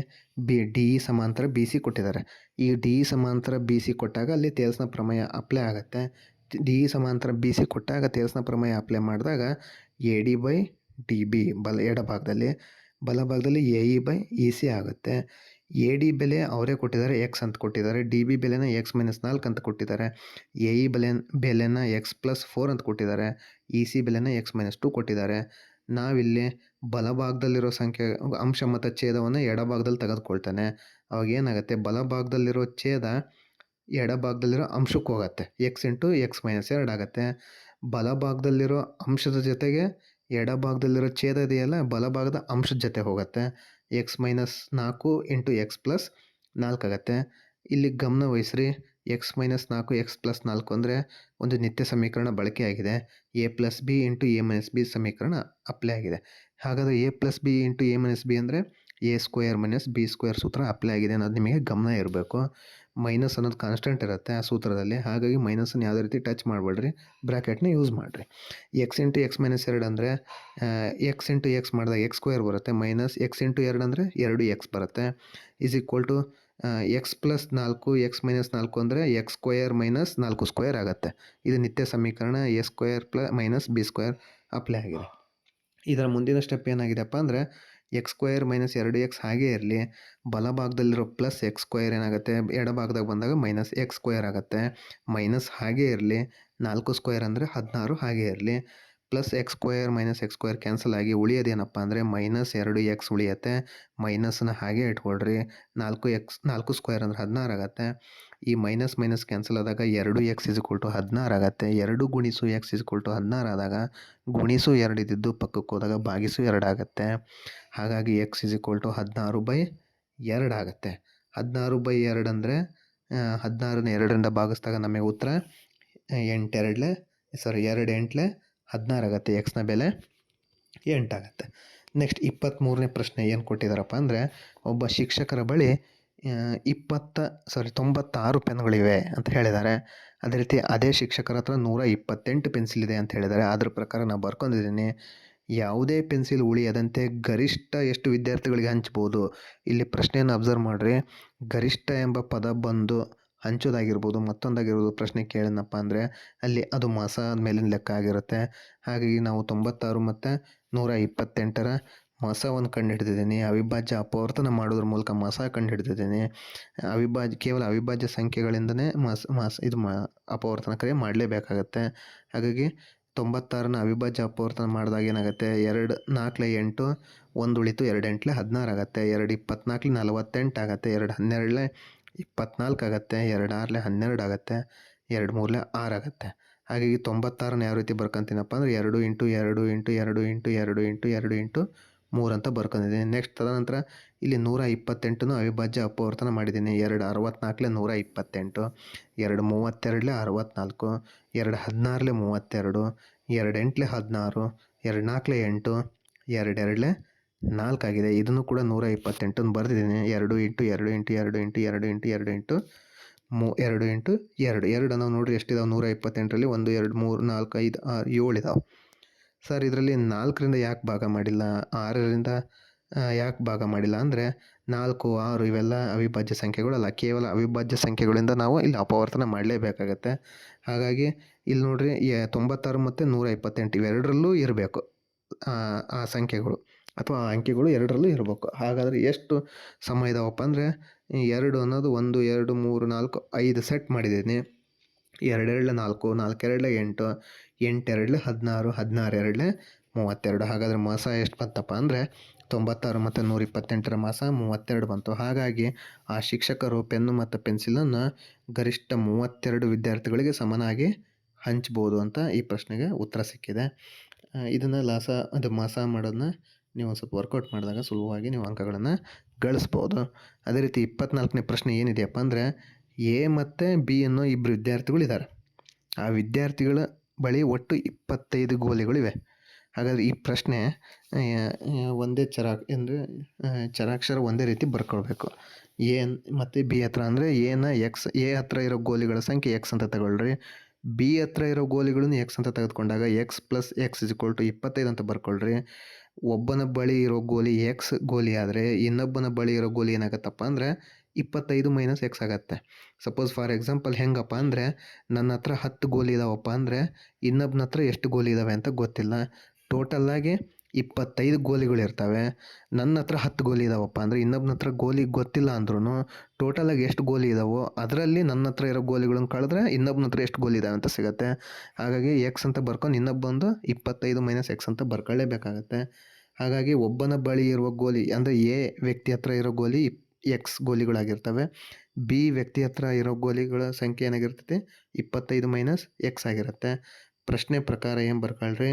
ಬಿ ಡಿ ಇ ಸಮಾಂತರ ಬಿ ಸಿ ಕೊಟ್ಟಿದ್ದಾರೆ. ಈ ಡಿ ಇ ಸಮಾಂತರ ಬಿ ಸಿ ಕೊಟ್ಟಾಗ ಅಲ್ಲಿ ತೇಲ್ಸ್ನ ಪ್ರಮೇಯ ಅಪ್ಲೈ ಆಗುತ್ತೆ. ಡಿ ಸಮಾಂತರ ಬಿ ಸಿ ಕೊಟ್ಟಾಗ ತೇಲ್ಸ್ನ ಪ್ರಮೇಯ ಅಪ್ಲೈ ಮಾಡಿದಾಗ a d by d b ಬಲ ಎಡಭಾಗದಲ್ಲಿ ಬಲಭಾಗದಲ್ಲಿ a e by e c ಆಗುತ್ತೆ. ಎ ಡಿ ಬೆಲೆ ಅವರೇ ಕೊಟ್ಟಿದ್ದಾರೆ ಎಕ್ಸ್ ಅಂತ ಕೊಟ್ಟಿದ್ದಾರೆ. ಡಿ ಬಿ ಬೆಲೆನ ಎಕ್ಸ್ ಮೈನಸ್ ನಾಲ್ಕು ಅಂತ ಕೊಟ್ಟಿದ್ದಾರೆ. ಎ ಇ ಬೆಲೆ, ಬೆಲೆನ ಎಕ್ಸ್ ಪ್ಲಸ್ ಫೋರ್ ಅಂತ ಕೊಟ್ಟಿದ್ದಾರೆ. ಇ ಸಿ ಬೆಲೆನ ಎಕ್ಸ್ ಮೈನಸ್ ಟು ಕೊಟ್ಟಿದ್ದಾರೆ. ನಾವಿಲ್ಲಿ ಬಲಭಾಗದಲ್ಲಿರೋ ಸಂಖ್ಯೆ, ಅಂಶ ಮತ್ತು ಛೇದವನ್ನು ಎಡಭಾಗದಲ್ಲಿ ತೆಗೆದುಕೊಳ್ತಾನೆ. ಅವಾಗ ಏನಾಗುತ್ತೆ? ಬಲಭಾಗದಲ್ಲಿರೋ ಛೇದ ಎಡಭಾಗದಲ್ಲಿರೋ ಅಂಶಕ್ಕೆ ಹೋಗುತ್ತೆ. ಎಕ್ಸ್ ಇಂಟು ಎಕ್ಸ್ ಮೈನಸ್ ಎರಡು ಆಗುತ್ತೆ. ಬಲಭಾಗದಲ್ಲಿರೋ ಅಂಶದ ಜೊತೆಗೆ ಎಡಭಾಗದಲ್ಲಿರೋ ಛೇದ ಇದೆಯಲ್ಲ, ಬಲಭಾಗದ ಅಂಶದ ಜೊತೆ ಹೋಗುತ್ತೆ. ಎಕ್ಸ್ ಮೈನಸ್ ನಾಲ್ಕು ಇಂಟು ಎಕ್ಸ್ ಪ್ಲಸ್ ನಾಲ್ಕು ಆಗುತ್ತೆ. ಇಲ್ಲಿ ಗಮನ ವಹಿಸ್ರಿ. ಎಕ್ಸ್ ಮೈನಸ್ ನಾಲ್ಕು ಎಕ್ಸ್ ಪ್ಲಸ್ ನಾಲ್ಕು ಅಂದರೆ ಒಂದು ನಿತ್ಯ ಸಮೀಕರಣ ಬಳಕೆಯಾಗಿದೆ a plus b into a minus b ಸಮೀಕರಣ ಅಪ್ಲೈ ಆಗಿದೆ. ಹಾಗಾದರೆ a plus b into a minus b ಅಂದರೆ a square minus b square ಸೂತ್ರ ಅಪ್ಲೈ ಆಗಿದೆ ಅನ್ನೋದು ನಿಮಗೆ ಗಮನ ಇರಬೇಕು. ಮೈನಸ್ ಅನ್ನೋದು ಕಾನ್ಸ್ಟೆಂಟ್ ಇರುತ್ತೆ ಆ ಸೂತ್ರದಲ್ಲಿ. ಹಾಗಾಗಿ ಮೈನಸನ್ನು ಯಾವುದೇ ರೀತಿ ಟಚ್ ಮಾಡಬೇಡ್ರಿ. ಬ್ರ್ಯಾಕೆಟ್ನ ಯೂಸ್ ಮಾಡಿರಿ. ಎಕ್ಸ್ ಇಂಟು ಎಕ್ಸ್ ಮೈನಸ್ ಎರಡು ಅಂದರೆ ಎಕ್ಸ್ ಇಂಟು ಎಕ್ಸ್ ಮಾಡಿದಾಗ ಎಕ್ಸ್ ಸ್ಕ್ವೇರ್ ಬರುತ್ತೆ. ಮೈನಸ್ ಎಕ್ಸ್ ಇಂಟು ಎರಡು ಅಂದರೆ ಎರಡು ಎಕ್ಸ್ ಬರುತ್ತೆ. Is equal to x plus ನಾಲ್ಕು ಎಕ್ಸ್ ಮೈನಸ್ ನಾಲ್ಕು ಅಂದರೆ ಎಕ್ಸ್ ಸ್ಕ್ವೇರ್ ಮೈನಸ್ ನಾಲ್ಕು ಸ್ಕ್ವೇರ್ ಆಗುತ್ತೆ. ಇದು ನಿತ್ಯ ಸಮೀಕರಣ. A square plus minus b square apply ಆಗಿದೆ. ಇದರ ಮುಂದಿನ ಸ್ಟೆಪ್ ಏನಾಗಿದೆಪ್ಪ ಅಂದರೆ ಎಕ್ಸ್ ಸ್ಕ್ವೇರ್ ಮೈನಸ್ ಎರಡು ಎಕ್ಸ್ ಹಾಗೆ ಇರಲಿ. ಬಲಭಾಗದಲ್ಲಿರೋ ಪ್ಲಸ್ ಎಕ್ಸ್ ಸ್ಕ್ವೇರ್ ಏನಾಗುತ್ತೆ? ಎಡಭಾಗದಾಗ ಬಂದಾಗ ಮೈನಸ್ ಎಕ್ಸ್ ಸ್ಕ್ವೇರ್ ಆಗುತ್ತೆ. ಮೈನಸ್ ಹಾಗೆ ಇರಲಿ. ನಾಲ್ಕು ಸ್ಕ್ವೇರ್ ಅಂದರೆ ಹದಿನಾರು ಹಾಗೆ ಇರಲಿ. Plus x square minus x square cancel ಆಗಿ ಉಳಿಯೋದೇನಪ್ಪ ಅಂದರೆ ಮೈನಸ್ ಎರಡು ಎಕ್ಸ್ ಉಳಿಯುತ್ತೆ. ಮೈನಸ್ನ ಹಾಗೆ ಇಟ್ಕೊಳ್ರಿ. ನಾಲ್ಕು ಎಕ್ಸ್ ನಾಲ್ಕು ಸ್ಕ್ವೇರ್ ಅಂದರೆ ಹದಿನಾರು ಆಗುತ್ತೆ. ಈ ಮೈನಸ್ ಮೈನಸ್ ಕ್ಯಾನ್ಸಲ್ ಆದಾಗ ಎರಡು ಎಕ್ಸ್ ಇಸ್ ಟು ಹದಿನಾರು ಆಗುತ್ತೆ. ಎರಡು ಗುಣಿಸು ಎಕ್ಸ್ ಇಸ್ ಟು ಹದಿನಾರು ಆದಾಗ ಗುಣಿಸು ಎರಡು ಇದ್ದಿದ್ದು ಪಕ್ಕಕ್ಕೆ ಹೋದಾಗ ಭಾಗಿಸು ಎರಡು ಆಗುತ್ತೆ. ಹಾಗಾಗಿ ಎಕ್ಸ್ ಇಸ್ ಟು ಹದಿನಾರು ಬೈ ಎರಡು ಆಗುತ್ತೆ. ಹದಿನಾರು ಬೈ ಎರಡು ಅಂದರೆ ಹದಿನಾರನ್ನ ಎರಡರಿಂದ ಭಾಗಿಸಿದಾಗ ನಮಗೆ ಉತ್ತರ ಎಂಟೆರಡಲೆ ಸಾರಿ ಎರಡು ಎಂಟ್ಲೆ ಹದಿನಾರು ಆಗುತ್ತೆ. ಎಕ್ಸ್ನ ಬೆಲೆ ಎಂಟಾಗತ್ತೆ ನೆಕ್ಸ್ಟ್ ಇಪ್ಪತ್ತ್ಮೂರನೇ ಪ್ರಶ್ನೆ ಏನು ಕೊಟ್ಟಿದ್ದಾರಪ್ಪ ಅಂದರೆ, ಒಬ್ಬ ಶಿಕ್ಷಕರ ಬಳಿ ಇಪ್ಪತ್ತ ಸಾರಿ ತೊಂಬತ್ತಾರು ಪೆನ್ಗಳಿವೆ ಅಂತ ಹೇಳಿದ್ದಾರೆ. ಅದೇ ರೀತಿ ಅದೇ ಶಿಕ್ಷಕರ ಹತ್ರ ನೂರ ಇಪ್ಪತ್ತೆಂಟು ಪೆನ್ಸಿಲ್ ಇದೆ ಅಂತ ಹೇಳಿದ್ದಾರೆ. ಅದ್ರ ಪ್ರಕಾರ ನಾನು ಬರ್ಕೊಂಡಿದ್ದೀನಿ. ಯಾವುದೇ ಪೆನ್ಸಿಲ್ ಉಳಿಯದಂತೆ ಗರಿಷ್ಠ ಎಷ್ಟು ವಿದ್ಯಾರ್ಥಿಗಳಿಗೆ ಹಂಚ್ಬೋದು? ಇಲ್ಲಿ ಪ್ರಶ್ನೆಯನ್ನು ಅಬ್ಸರ್ವ್ ಮಾಡಿರಿ. ಗರಿಷ್ಠ ಎಂಬ ಪದ ಬಂದು ಹಂಚೋದಾಗಿರ್ಬೋದು, ಮತ್ತೊಂದಾಗಿರ್ಬೋದು ಪ್ರಶ್ನೆ ಕೇಳಿದ್ನಪ್ಪ ಅಂದರೆ ಅಲ್ಲಿ ಅದು ಮಾಸ ಮೇಲಿನ ಲೆಕ್ಕ ಆಗಿರುತ್ತೆ. ಹಾಗಾಗಿ ನಾವು ತೊಂಬತ್ತಾರು ಮತ್ತು ನೂರ ಇಪ್ಪತ್ತೆಂಟರ ಮಸವನ್ನು ಕಂಡುಹಿಡಿದಿದ್ದೇನೆ. ಅವಿಭಾಜ್ಯ ಅಪವರ್ತನ ಮಾಡೋದ್ರ ಮೂಲಕ ಮಸ ಕಂಡುಹಿಡಿದಿದ್ದೇನೆ. ಅವಿಭಾಜ್ಯ, ಕೇವಲ ಅವಿಭಾಜ್ಯ ಸಂಖ್ಯೆಗಳಿಂದನೇ ಮಸ್ ಮಸ್, ಇದು ಮ, ಅಪವರ್ತನ ಕ್ರಿಯೆ ಮಾಡಲೇಬೇಕಾಗತ್ತೆ. ಹಾಗಾಗಿ ತೊಂಬತ್ತಾರನ ಅವಿಭಾಜ್ಯ ಅಪವರ್ತನ ಮಾಡಿದಾಗ ಏನಾಗುತ್ತೆ? ಎರಡು, ನಾಲ್ಕಲೆ ಎಂಟು ಒಂದು ಉಳಿತು ಎರಡು ಎಂಟ್ಲೆ ಹದಿನಾರು ಆಗುತ್ತೆ. ಎರಡು, ಇಪ್ಪತ್ನಾಲ್ಕಲೆ ನಲವತ್ತೆಂಟು ಆಗುತ್ತೆ. ಎರಡು, ಹನ್ನೆರಡಲೆ ಇಪ್ಪತ್ನಾಲ್ಕು ಆಗುತ್ತೆ. ಎರಡು, ಆರಲೆ ಹನ್ನೆರಡು ಆಗುತ್ತೆ. ಎರಡು, ಮೂರಲೆ ಆರು ಆಗುತ್ತೆ. ಹಾಗಾಗಿ ತೊಂಬತ್ತಾರನ್ನ ಯಾವ ರೀತಿ ಬರ್ಕೊಂತೀನಪ್ಪ ಅಂದರೆ ಎರಡು ಇಂಟು ಎರಡು ಇಂಟು ಎರಡು ಇಂಟು ಎರಡು ಇಂಟು ಎರಡು ಇಂಟು ಮೂರು ಅಂತ ಬರ್ಕೊಂಡಿದ್ದೀನಿ ನೆಕ್ಸ್ಟ್ ತದನಂತರ ಇಲ್ಲಿ ನೂರ ಇಪ್ಪತ್ತೆಂಟು ಅವಿಭಾಜ್ಯ ಅಪವರ್ತನ ಮಾಡಿದ್ದೀನಿ. ಎರಡು ಅರವತ್ನಾಲ್ಕಲೆ ನೂರ ಇಪ್ಪತ್ತೆಂಟು, ಎರಡು ಮೂವತ್ತೆರಡಲೆ ಅರವತ್ನಾಲ್ಕು, ಎರಡು ಹದಿನಾರಲೆ ಮೂವತ್ತೆರಡು, ಎರಡು ಎಂಟ್ಲೆ ಹದಿನಾರು, ಎರಡು ನಾಲ್ಕಲೆ ಎಂಟು ಎರಡೆರಡಲೆ ನಾಲ್ಕಾಗಿದೆ ಇದನ್ನು ಕೂಡ ನೂರ ಇಪ್ಪತ್ತೆಂಟನ್ನು ಬರೆದಿದ್ದೀನಿ. ಎರಡು ಇಂಟು ಎರಡು ಇಂಟು ಎರಡು ಇಂಟು ಎರಡು ಇಂಟು ಎರಡು ಇಂಟು ಮೂ ಎರಡು ಇಂಟು ಎರಡು. ಎರಡು ನಾವು ನೋಡಿರಿ ಎಷ್ಟಿದಾವೆ? ನೂರ ಇಪ್ಪತ್ತೆಂಟರಲ್ಲಿ ಒಂದು, ಎರಡು, ಮೂರು, ನಾಲ್ಕು, ಐದು, ಆರು, ಏಳು ಇದಾವೆ. ಸರ್, ಇದರಲ್ಲಿ ನಾಲ್ಕರಿಂದ ಯಾಕೆ ಭಾಗ ಮಾಡಿಲ್ಲ? ಆರರಿಂದ ಯಾಕೆ ಭಾಗ ಮಾಡಿಲ್ಲ? ಅಂದರೆ ನಾಲ್ಕು, ಆರು ಇವೆಲ್ಲ ಅವಿಭಾಜ್ಯ ಸಂಖ್ಯೆಗಳಲ್ಲ. ಕೇವಲ ಅವಿಭಾಜ್ಯ ಸಂಖ್ಯೆಗಳಿಂದ ನಾವು ಇಲ್ಲಿ ಅಪವರ್ತನ ಮಾಡಲೇಬೇಕಾಗತ್ತೆ. ಹಾಗಾಗಿ ಇಲ್ಲಿ ನೋಡ್ರಿ ತೊಂಬತ್ತಾರು ಮತ್ತು ನೂರ ಇಪ್ಪತ್ತೆಂಟು ಇವೆರಡರಲ್ಲೂ ಇರಬೇಕು, ಆ ಸಂಖ್ಯೆಗಳು ಅಥವಾ ಆ ಅಂಕಿಗಳು ಎರಡರಲ್ಲೂ ಇರಬೇಕು. ಹಾಗಾದರೆ ಎಷ್ಟು ಸಮ ಇದಾವಪ್ಪ ಅಂದರೆ ಎರಡು ಅನ್ನೋದು ಒಂದು, ಎರಡು, ಮೂರು, ನಾಲ್ಕು, ಐದು ಸೆಟ್ ಮಾಡಿದ್ದೀನಿ. ಎರಡೆರಡಲೆ ನಾಲ್ಕು ನಾಲ್ಕೆರಡಲೆ ಎಂಟು ಎಂಟೆರಡಲೆ ಹದಿನಾರು ಹದಿನಾರು ಎರಡಲೆ ಮೂವತ್ತೆರಡು. ಹಾಗಾದರೆ ಮಾಸ ಎಷ್ಟು ಬಂತಪ್ಪ ಅಂದರೆ ತೊಂಬತ್ತಾರು ಮತ್ತು ನೂರ ಇಪ್ಪತ್ತೆಂಟರ ಮಾಸ ಮೂವತ್ತೆರಡು ಬಂತು. ಹಾಗಾಗಿ ಆ ಶಿಕ್ಷಕರು ಪೆನ್ನು ಮತ್ತು ಪೆನ್ಸಿಲನ್ನು ಗರಿಷ್ಠ ಮೂವತ್ತೆರಡು ವಿದ್ಯಾರ್ಥಿಗಳಿಗೆ ಸಮನಾಗಿ ಹಂಚ್ಬೋದು ಅಂತ ಈ ಪ್ರಶ್ನೆಗೆ ಉತ್ತರ ಸಿಕ್ಕಿದೆ. ಇದನ್ನು ಲಾಸ, ಅದು ಮಾಸ ಮಾಡೋದನ್ನ ನೀವು ಸ್ವಲ್ಪ ವರ್ಕೌಟ್ ಮಾಡಿದಾಗ ಸುಲಭವಾಗಿ ನೀವು ಅಂಕಗಳನ್ನು ಗಳಿಸ್ಬೋದು. ಅದೇ ರೀತಿ ಇಪ್ಪತ್ನಾಲ್ಕನೇ ಪ್ರಶ್ನೆ ಏನಿದೆಯಪ್ಪ ಅಂದರೆ ಎ ಮತ್ತು ಬಿ ಅನ್ನೋ ಇಬ್ಬರು ವಿದ್ಯಾರ್ಥಿಗಳಿದ್ದಾರೆ. ಆ ವಿದ್ಯಾರ್ಥಿಗಳ ಬಳಿ ಒಟ್ಟು ಇಪ್ಪತ್ತೈದು ಗೋಲಿಗಳಿವೆ. ಹಾಗಾದರೆ ಈ ಪ್ರಶ್ನೆ ಒಂದೇ ಚರಾ ಅಂದರೆ ಚರಾಕ್ಷರ ಒಂದೇ ರೀತಿ ಬರ್ಕೊಳ್ಬೇಕು. ಎ ಮತ್ತು ಬಿ ಹತ್ರ ಅಂದರೆ ಎನ ಎಕ್ಸ್ ಎ ಹತ್ರ ಇರೋ ಗೋಲಿಗಳ ಸಂಖ್ಯೆ ಎಕ್ಸ್ ಅಂತ ತಗೊಳ್ಳ್ರಿ ಬಿ ಹತ್ರ ಇರೋ ಗೋಲಿಗಳನ್ನು ಎಕ್ಸ್ ಅಂತ ತೆಗೆದುಕೊಂಡಾಗ x plus x is to ಇಪ್ಪತ್ತೈದು ಅಂತ ಬರ್ಕೊಳ್ರಿ. ಒಬ್ಬನ ಬಳಿ ಇರೋ ಗೋಲಿ ಎಕ್ಸ್ ಗೋಲಿ ಆದರೆ ಇನ್ನೊಬ್ಬನ ಬಳಿ ಇರೋ ಗೋಲಿ ಏನಾಗತ್ತಪ್ಪ ಅಂದರೆ ಇಪ್ಪತ್ತೈದು ಮೈನಸ್ ಎಕ್ಸ್ ಆಗುತ್ತೆ. ಸಪೋಸ್ ಫಾರ್ ಎಕ್ಸಾಂಪಲ್ ಹೆಂಗಪ್ಪ ಅಂದರೆ, ನನ್ನ ಹತ್ರ ಹತ್ತು ಗೋಲಿ ಇದಾವಪ್ಪ ಅಂದರೆ ಇನ್ನೊಬ್ಬನ ಹತ್ರ ಎಷ್ಟು ಗೋಲಿ ಇದ್ದಾವೆ ಅಂತ ಗೊತ್ತಿಲ್ಲ. ಟೋಟಲ್ಲಾಗಿ ಇಪ್ಪತ್ತೈದು ಗೋಲಿಗಳು ಇರ್ತವೆ. ನನ್ನ ಹತ್ರ ಹತ್ತು ಗೋಲಿ ಇದಾವಪ್ಪ ಅಂದರೆ ಇನ್ನೊಬ್ಬನ ಹತ್ರ ಗೋಲಿ ಗೊತ್ತಿಲ್ಲ ಅಂದ್ರೂ ಟೋಟಲಾಗಿ ಎಷ್ಟು ಗೋಲಿ ಇದಾವೋ, ಅದರಲ್ಲಿ ನನ್ನ ಹತ್ರ ಇರೋ ಗೋಲಿಗಳನ್ನು ಕಳೆದ್ರೆ ಇನ್ನೊಬ್ಬನ ಹತ್ರ ಎಷ್ಟು ಗೋಲಿ ಇದಾವೆ ಅಂತ ಸಿಗುತ್ತೆ. ಹಾಗಾಗಿ ಎಕ್ಸ್ ಅಂತ ಬರ್ಕೊಂಡು ಇನ್ನೊಬ್ಬಂದು ಇಪ್ಪತ್ತೈದು ಮೈನಸ್ ಎಕ್ಸ್ ಅಂತ ಬರ್ಕೊಳ್ಳೇಬೇಕಾಗತ್ತೆ. ಹಾಗಾಗಿ ಒಬ್ಬನ ಬಳಿ ಇರುವ ಗೋಲಿ ಅಂದರೆ ಎ ವ್ಯಕ್ತಿ ಹತ್ರ ಇರೋ ಗೋಲಿ ಎಕ್ಸ್ ಗೋಲಿಗಳಾಗಿರ್ತವೆ. ಬಿ ವ್ಯಕ್ತಿ ಹತ್ರ ಇರೋ ಗೋಲಿಗಳ ಸಂಖ್ಯೆ ಏನಾಗಿರ್ತೈತಿ? ಇಪ್ಪತ್ತೈದು ಮೈನಸ್ ಎಕ್ಸ್ ಆಗಿರುತ್ತೆ. ಪ್ರಶ್ನೆ ಪ್ರಕಾರ ಏನು ಬರ್ಕೊಳ್ರಿ?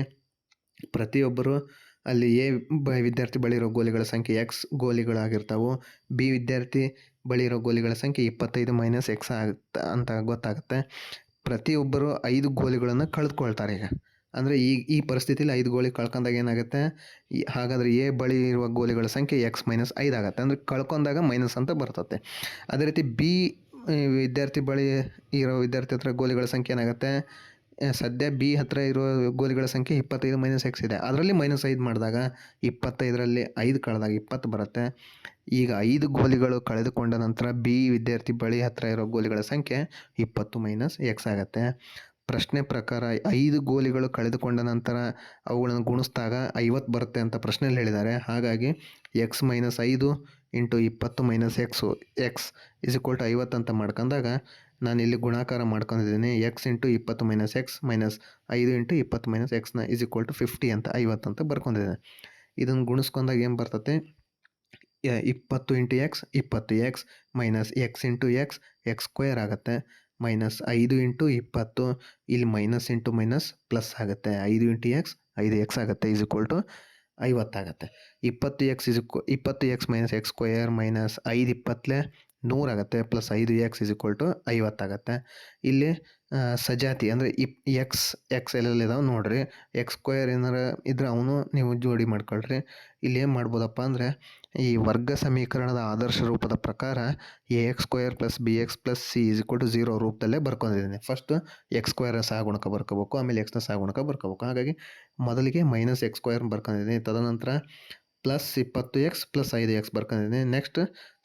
ಪ್ರತಿಯೊಬ್ಬರು ಅಲ್ಲಿ ಎ ಬ ವಿದ್ಯಾರ್ಥಿ ಬಳಿ ಇರೋ ಗೋಲಿಗಳ ಸಂಖ್ಯೆ ಎಕ್ಸ್ ಗೋಲಿಗಳಾಗಿರ್ತಾವೆ. ಬಿ ವಿದ್ಯಾರ್ಥಿ ಬಳಿ ಇರೋ ಗೋಲಿಗಳ ಸಂಖ್ಯೆ ಇಪ್ಪತ್ತೈದು ಮೈನಸ್ ಎಕ್ಸ್ ಆಗುತ್ತೆ ಅಂತ ಗೊತ್ತಾಗುತ್ತೆ. ಪ್ರತಿಯೊಬ್ಬರು ಐದು ಗೋಲಿಗಳನ್ನು ಕಳೆದುಕೊಳ್ತಾರೆ ಈಗ. ಅಂದರೆ ಈ ಈ ಪರಿಸ್ಥಿತಿಲಿ ಐದು ಗೋಲಿ ಕಳ್ಕೊಂಡಾಗ ಏನಾಗುತ್ತೆ? ಈ ಹಾಗಾದರೆ ಎ ಬಳಿ ಇರುವ ಗೋಲಿಗಳ ಸಂಖ್ಯೆ ಎಕ್ಸ್ ಮೈನಸ್ ಐದು ಆಗುತ್ತೆ. ಅಂದರೆ ಕಳ್ಕೊಂಡಾಗ ಮೈನಸ್ ಅಂತ ಬರ್ತತೆ. ಅದೇ ರೀತಿ ಬಿ ವಿದ್ಯಾರ್ಥಿ ಬಳಿ ಇರೋ ವಿದ್ಯಾರ್ಥಿ ಹತ್ರ ಗೋಲಿಗಳ ಸಂಖ್ಯೆ ಏನಾಗುತ್ತೆ? ಸದ್ಯ ಬಿ ಹತ್ರ ಇರೋ ಗೋಲಿಗಳ ಸಂಖ್ಯೆ ಇಪ್ಪತ್ತೈದು ಮೈನಸ್ ಎಕ್ಸ್ ಇದೆ. ಅದರಲ್ಲಿ ಮೈನಸ್ ಐದು ಮಾಡಿದಾಗ ಇಪ್ಪತ್ತೈದರಲ್ಲಿ ಐದು ಕಳೆದಾಗ ಇಪ್ಪತ್ತು ಬರುತ್ತೆ. ಈಗ ಐದು ಗೋಲಿಗಳು ಕಳೆದುಕೊಂಡ ನಂತರ ಬಿ ವಿದ್ಯಾರ್ಥಿ ಬಳಿ ಹತ್ರ ಇರೋ ಗೋಲಿಗಳ ಸಂಖ್ಯೆ ಇಪ್ಪತ್ತು ಮೈನಸ್ ಎಕ್ಸ್ ಆಗುತ್ತೆ. ಪ್ರಶ್ನೆ ಪ್ರಕಾರ ಐದು ಗೋಲಿಗಳು ಕಳೆದುಕೊಂಡ ನಂತರ ಅವುಗಳನ್ನು ಗುಣಿಸಿದಾಗ ಐವತ್ತು ಬರುತ್ತೆ ಅಂತ ಪ್ರಶ್ನೆಯಲ್ಲಿ ಹೇಳಿದ್ದಾರೆ. ಹಾಗಾಗಿ ಎಕ್ಸ್ ಮೈನಸ್ ಐದು ಇಂಟು ಇಪ್ಪತ್ತು minus x x is equal to ಐವತ್ತು ಅಂತ ಮಾಡ್ಕೊಂಡಾಗ ನಾನು ಇಲ್ಲಿ ಗುಣಾಕಾರ ಮಾಡ್ಕೊಂಡಿದ್ದೀನಿ. ಎಕ್ಸ್ ಇಂಟು ಇಪ್ಪತ್ತು ಮೈನಸ್ ಎಕ್ಸ್ ಮೈನಸ್ ಐದು ಇಂಟು ಇಪ್ಪತ್ತು ಮೈನಸ್ ಎಕ್ಸ್ನ ಇಸ್ ಇಕ್ವಲ್ ಟು ಫಿಫ್ಟಿ ಅಂತ ಐವತ್ತು ಅಂತ ಬರ್ಕೊಂಡಿದ್ದೀನಿ. ಇದನ್ನು ಗುಣಿಸ್ಕೊಂಡಾಗ ಏನು ಬರ್ತತೆ? ಯ- ಇಪ್ಪತ್ತು ಇಂಟು ಎಕ್ಸ್ ಇಪ್ಪತ್ತು x minus x into x x square ಆಗುತ್ತೆ. ಮೈನಸ್ ಐದು ಇಂಟು ಇಪ್ಪತ್ತು, ಇಲ್ಲಿ ಮೈನಸ್ ಇಂಟು ಮೈನಸ್ ಪ್ಲಸ್ ಆಗುತ್ತೆ. ಐದು ಇಂಟು ಎಕ್ಸ್, ಐದು ಎಕ್ಸ್ ಆಗುತ್ತೆ ಇಸ್ ಈಕ್ವಲ್ ಟು ಐವತ್ತಾಗುತ್ತೆ ಇಪ್ಪತ್ತು ಎಕ್ಸ್ ಇಸ್ ಇಪ್ಪತ್ತು x minus x square minus ಐದು ಇಪ್ಪತ್ತಲೆ ನೂರಾಗುತ್ತೆ ಪ್ಲಸ್ ಐದು ಎಕ್ಸ್ ಇಸ್ ಈಕ್ವಲ್ ಟು ಐವತ್ತಾಗುತ್ತೆ ಇಲ್ಲಿ ಸಜಾತಿ, ಅಂದರೆ ಇಪ್, ಎಕ್ಸ್ ಎಕ್ಸ್ ಎಲ್ಲೆಲ್ಲಿದಾವೆ ನೋಡ್ರಿ. ಎಕ್ಸ್ ಸ್ಕ್ವೇರ್ ಏನಾರ ಇದ್ರೆ ಅವನು ನೀವು ಜೋಡಿ ಮಾಡ್ಕೊಳ್ರಿ. ಇಲ್ಲಿ ಏನು ಮಾಡ್ಬೋದಪ್ಪ ಅಂದರೆ ಈ ವರ್ಗ ಸಮೀಕರಣದ ಆದರ್ಶ ರೂಪದ ಪ್ರಕಾರ A X square plus B X plus C is equal to zero ರೂಪದಲ್ಲೇ ಬರ್ಕೊಂಡಿದ್ದೀನಿ. ಫಸ್ಟ್ ಎಕ್ಸ್ ಸ್ಕ್ವೇರ್ ಸಹಗುಣಕ ಬರ್ಕೋಬೇಕು, ಆಮೇಲೆ ಎಕ್ಸ್ನ ಸಹಗುಣಕ ಬರ್ಕೋಬೇಕು. ಹಾಗಾಗಿ ಮೊದಲಿಗೆ ಮೈನಸ್ ಎಕ್ಸ್ ಸ್ಕ್ವೇರ್ ಬರ್ಕೊಂಡಿದ್ದೀನಿ. ತದನಂತರ ಪ್ಲಸ್ ಇಪ್ಪತ್ತು ಎಕ್ಸ್ ಪ್ಲಸ್ ಐದು ಎಕ್ಸ್ ಬರ್ಕೊಂಡಿದ್ದೀನಿ. ನೆಕ್ಸ್ಟ್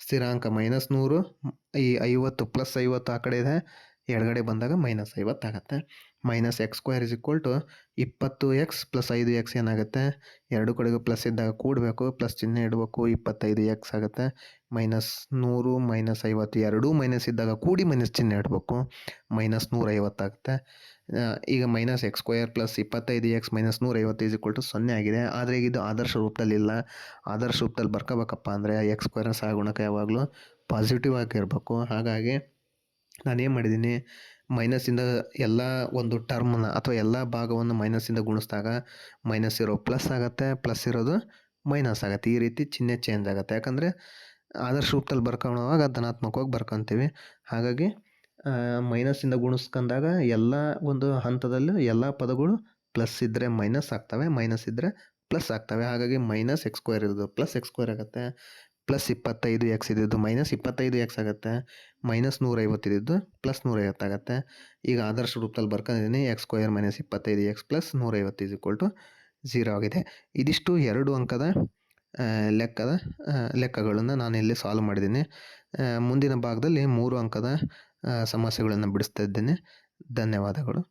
ಸ್ಥಿರಾಂಕ ಮೈನಸ್ ನೂರು, ಈ ಐವತ್ತು ಪ್ಲಸ್ ಐವತ್ತು ಆ ಕಡೆ ಇದೆ. ಎಡಗಡೆ ಬಂದಾಗ ಮೈನಸ್ ಐವತ್ತು ಆಗುತ್ತೆ. Minus x square is equal to ಇಪ್ಪತ್ತು ಎಕ್ಸ್ ಪ್ಲಸ್ ಐದು ಎಕ್ಸ್ ಏನಾಗುತ್ತೆ? ಎರಡು ಕಡೆಗೂ ಪ್ಲಸ್ ಇದ್ದಾಗ ಕೂಡಬೇಕು, ಪ್ಲಸ್ ಚಿಹ್ನೆ ಇಡಬೇಕು, ಇಪ್ಪತ್ತೈದು ಎಕ್ಸ್ ಆಗುತ್ತೆ. ಮೈನಸ್ ನೂರು, ಮೈನಸ್ ಐವತ್ತು, ಎರಡೂ ಮೈನಸ್ ಇದ್ದಾಗ ಕೂಡಿ ಮೈನಸ್ ಚಿಹ್ನೆ ಇಡಬೇಕು. ಮೈನಸ್ ನೂರೈವತ್ತಾಗುತ್ತೆ ಈಗ ಮೈನಸ್ ಎಕ್ಸ್ ಸ್ಕ್ವೇರ್ ಪ್ಲಸ್ ಇಪ್ಪತ್ತೈದು ಎಕ್ಸ್ ಮೈನಸ್ ನೂರೈವತ್ತು ಈಸ್ ಈಕ್ವಲ್ ಟು ಸೊನ್ನೆ ಆಗಿದೆ. ಆದರೆ ಈಗ ಇದು ಆದರ್ಶ ರೂಪದಲ್ಲಿಲ್ಲ ಆದರ್ಶ ರೂಪದಲ್ಲಿ ಬರ್ಕೋಬೇಕಪ್ಪ ಅಂದರೆ ಎಕ್ಸ್ ಸ್ಕ್ವೇರ್ ಸಹಗುಣಕ ಯಾವಾಗಲೂ ಪಾಸಿಟಿವ್ ಆಗಿರಬೇಕು. ಹಾಗಾಗಿ ನಾನೇನು ಮಾಡಿದ್ದೀನಿ ಮೈನಸ್ಸಿಂದ ಎಲ್ಲ ಒಂದು ಟರ್ಮ್ನ ಅಥವಾ ಎಲ್ಲ ಭಾಗವನ್ನು ಮೈನಸಿಂದ ಗುಣಿಸಿದಾಗ ಮೈನಸ್ ಇರೋ ಪ್ಲಸ್ ಆಗುತ್ತೆ ಪ್ಲಸ್ ಇರೋದು ಮೈನಸ್ ಆಗುತ್ತೆ. ಈ ರೀತಿ ಚಿಹ್ನೆ ಚೇಂಜ್ ಆಗುತ್ತೆ. ಯಾಕಂದರೆ ಆದರ್ಶ ರೂಪದಲ್ಲಿ ಬರ್ಕೊಳ್ಳೋವಾಗ ಧನಾತ್ಮಕವಾಗಿ ಬರ್ಕೊತೀವಿ. ಹಾಗಾಗಿ ಮೈನಸಿಂದ ಗುಣಿಸ್ಕೊಂಡಾಗ ಎಲ್ಲ ಒಂದು ಹಂತದಲ್ಲೂ ಎಲ್ಲ ಪದಗಳು ಪ್ಲಸ್ ಇದ್ದರೆ ಮೈನಸ್ ಆಗ್ತವೆ ಮೈನಸ್ ಇದ್ದರೆ ಪ್ಲಸ್ ಆಗ್ತವೆ. ಹಾಗಾಗಿ ಮೈನಸ್ ಎಕ್ಸ್ ಸ್ಕ್ವೇರ್ ಇರೋದು ಪ್ಲಸ್ ಎಕ್ಸ್ ಸ್ಕ್ವೇರ್ ಆಗುತ್ತೆ. ಪ್ಲಸ್ ಇಪ್ಪತ್ತೈದು ಎಕ್ಸ್ ಇದ್ದಿದ್ದು ಮೈನಸ್ ಇಪ್ಪತ್ತೈದು ಎಕ್ಸ್ ಆಗುತ್ತೆ. ಮೈನಸ್ ನೂರೈವತ್ತು ಇದ್ದಿದ್ದು ಪ್ಲಸ್ ನೂರೈವತ್ತು ಆಗುತ್ತೆ. ಈಗ ಆದರ್ಶ ರೂಪದಲ್ಲಿ ಬರ್ಕೊಂಡಿದ್ದೀನಿ. ಎಕ್ಸ್ ಸ್ಕ್ವೇರ್ ಮೈನಸ್ ಇಪ್ಪತ್ತೈದು ಎಕ್ಸ್ ಪ್ಲಸ್ ನೂರೈವತ್ತು ಇಸ್ ಇಕ್ವಲ್ ಟು ಝೀರೋ ಆಗಿದೆ. ಇದಿಷ್ಟು ಎರಡು ಅಂಕದ ಲೆಕ್ಕದ ಲೆಕ್ಕಗಳನ್ನು ನಾನು ಇಲ್ಲಿ ಸಾಲ್ವ್ ಮಾಡಿದ್ದೀನಿ. ಮುಂದಿನ ಭಾಗದಲ್ಲಿ ಮೂರು ಅಂಕದ ಸಮಸ್ಯೆಗಳನ್ನು ಬಿಡಿಸ್ತಾ ಇದ್ದೇನೆ. ಧನ್ಯವಾದಗಳು.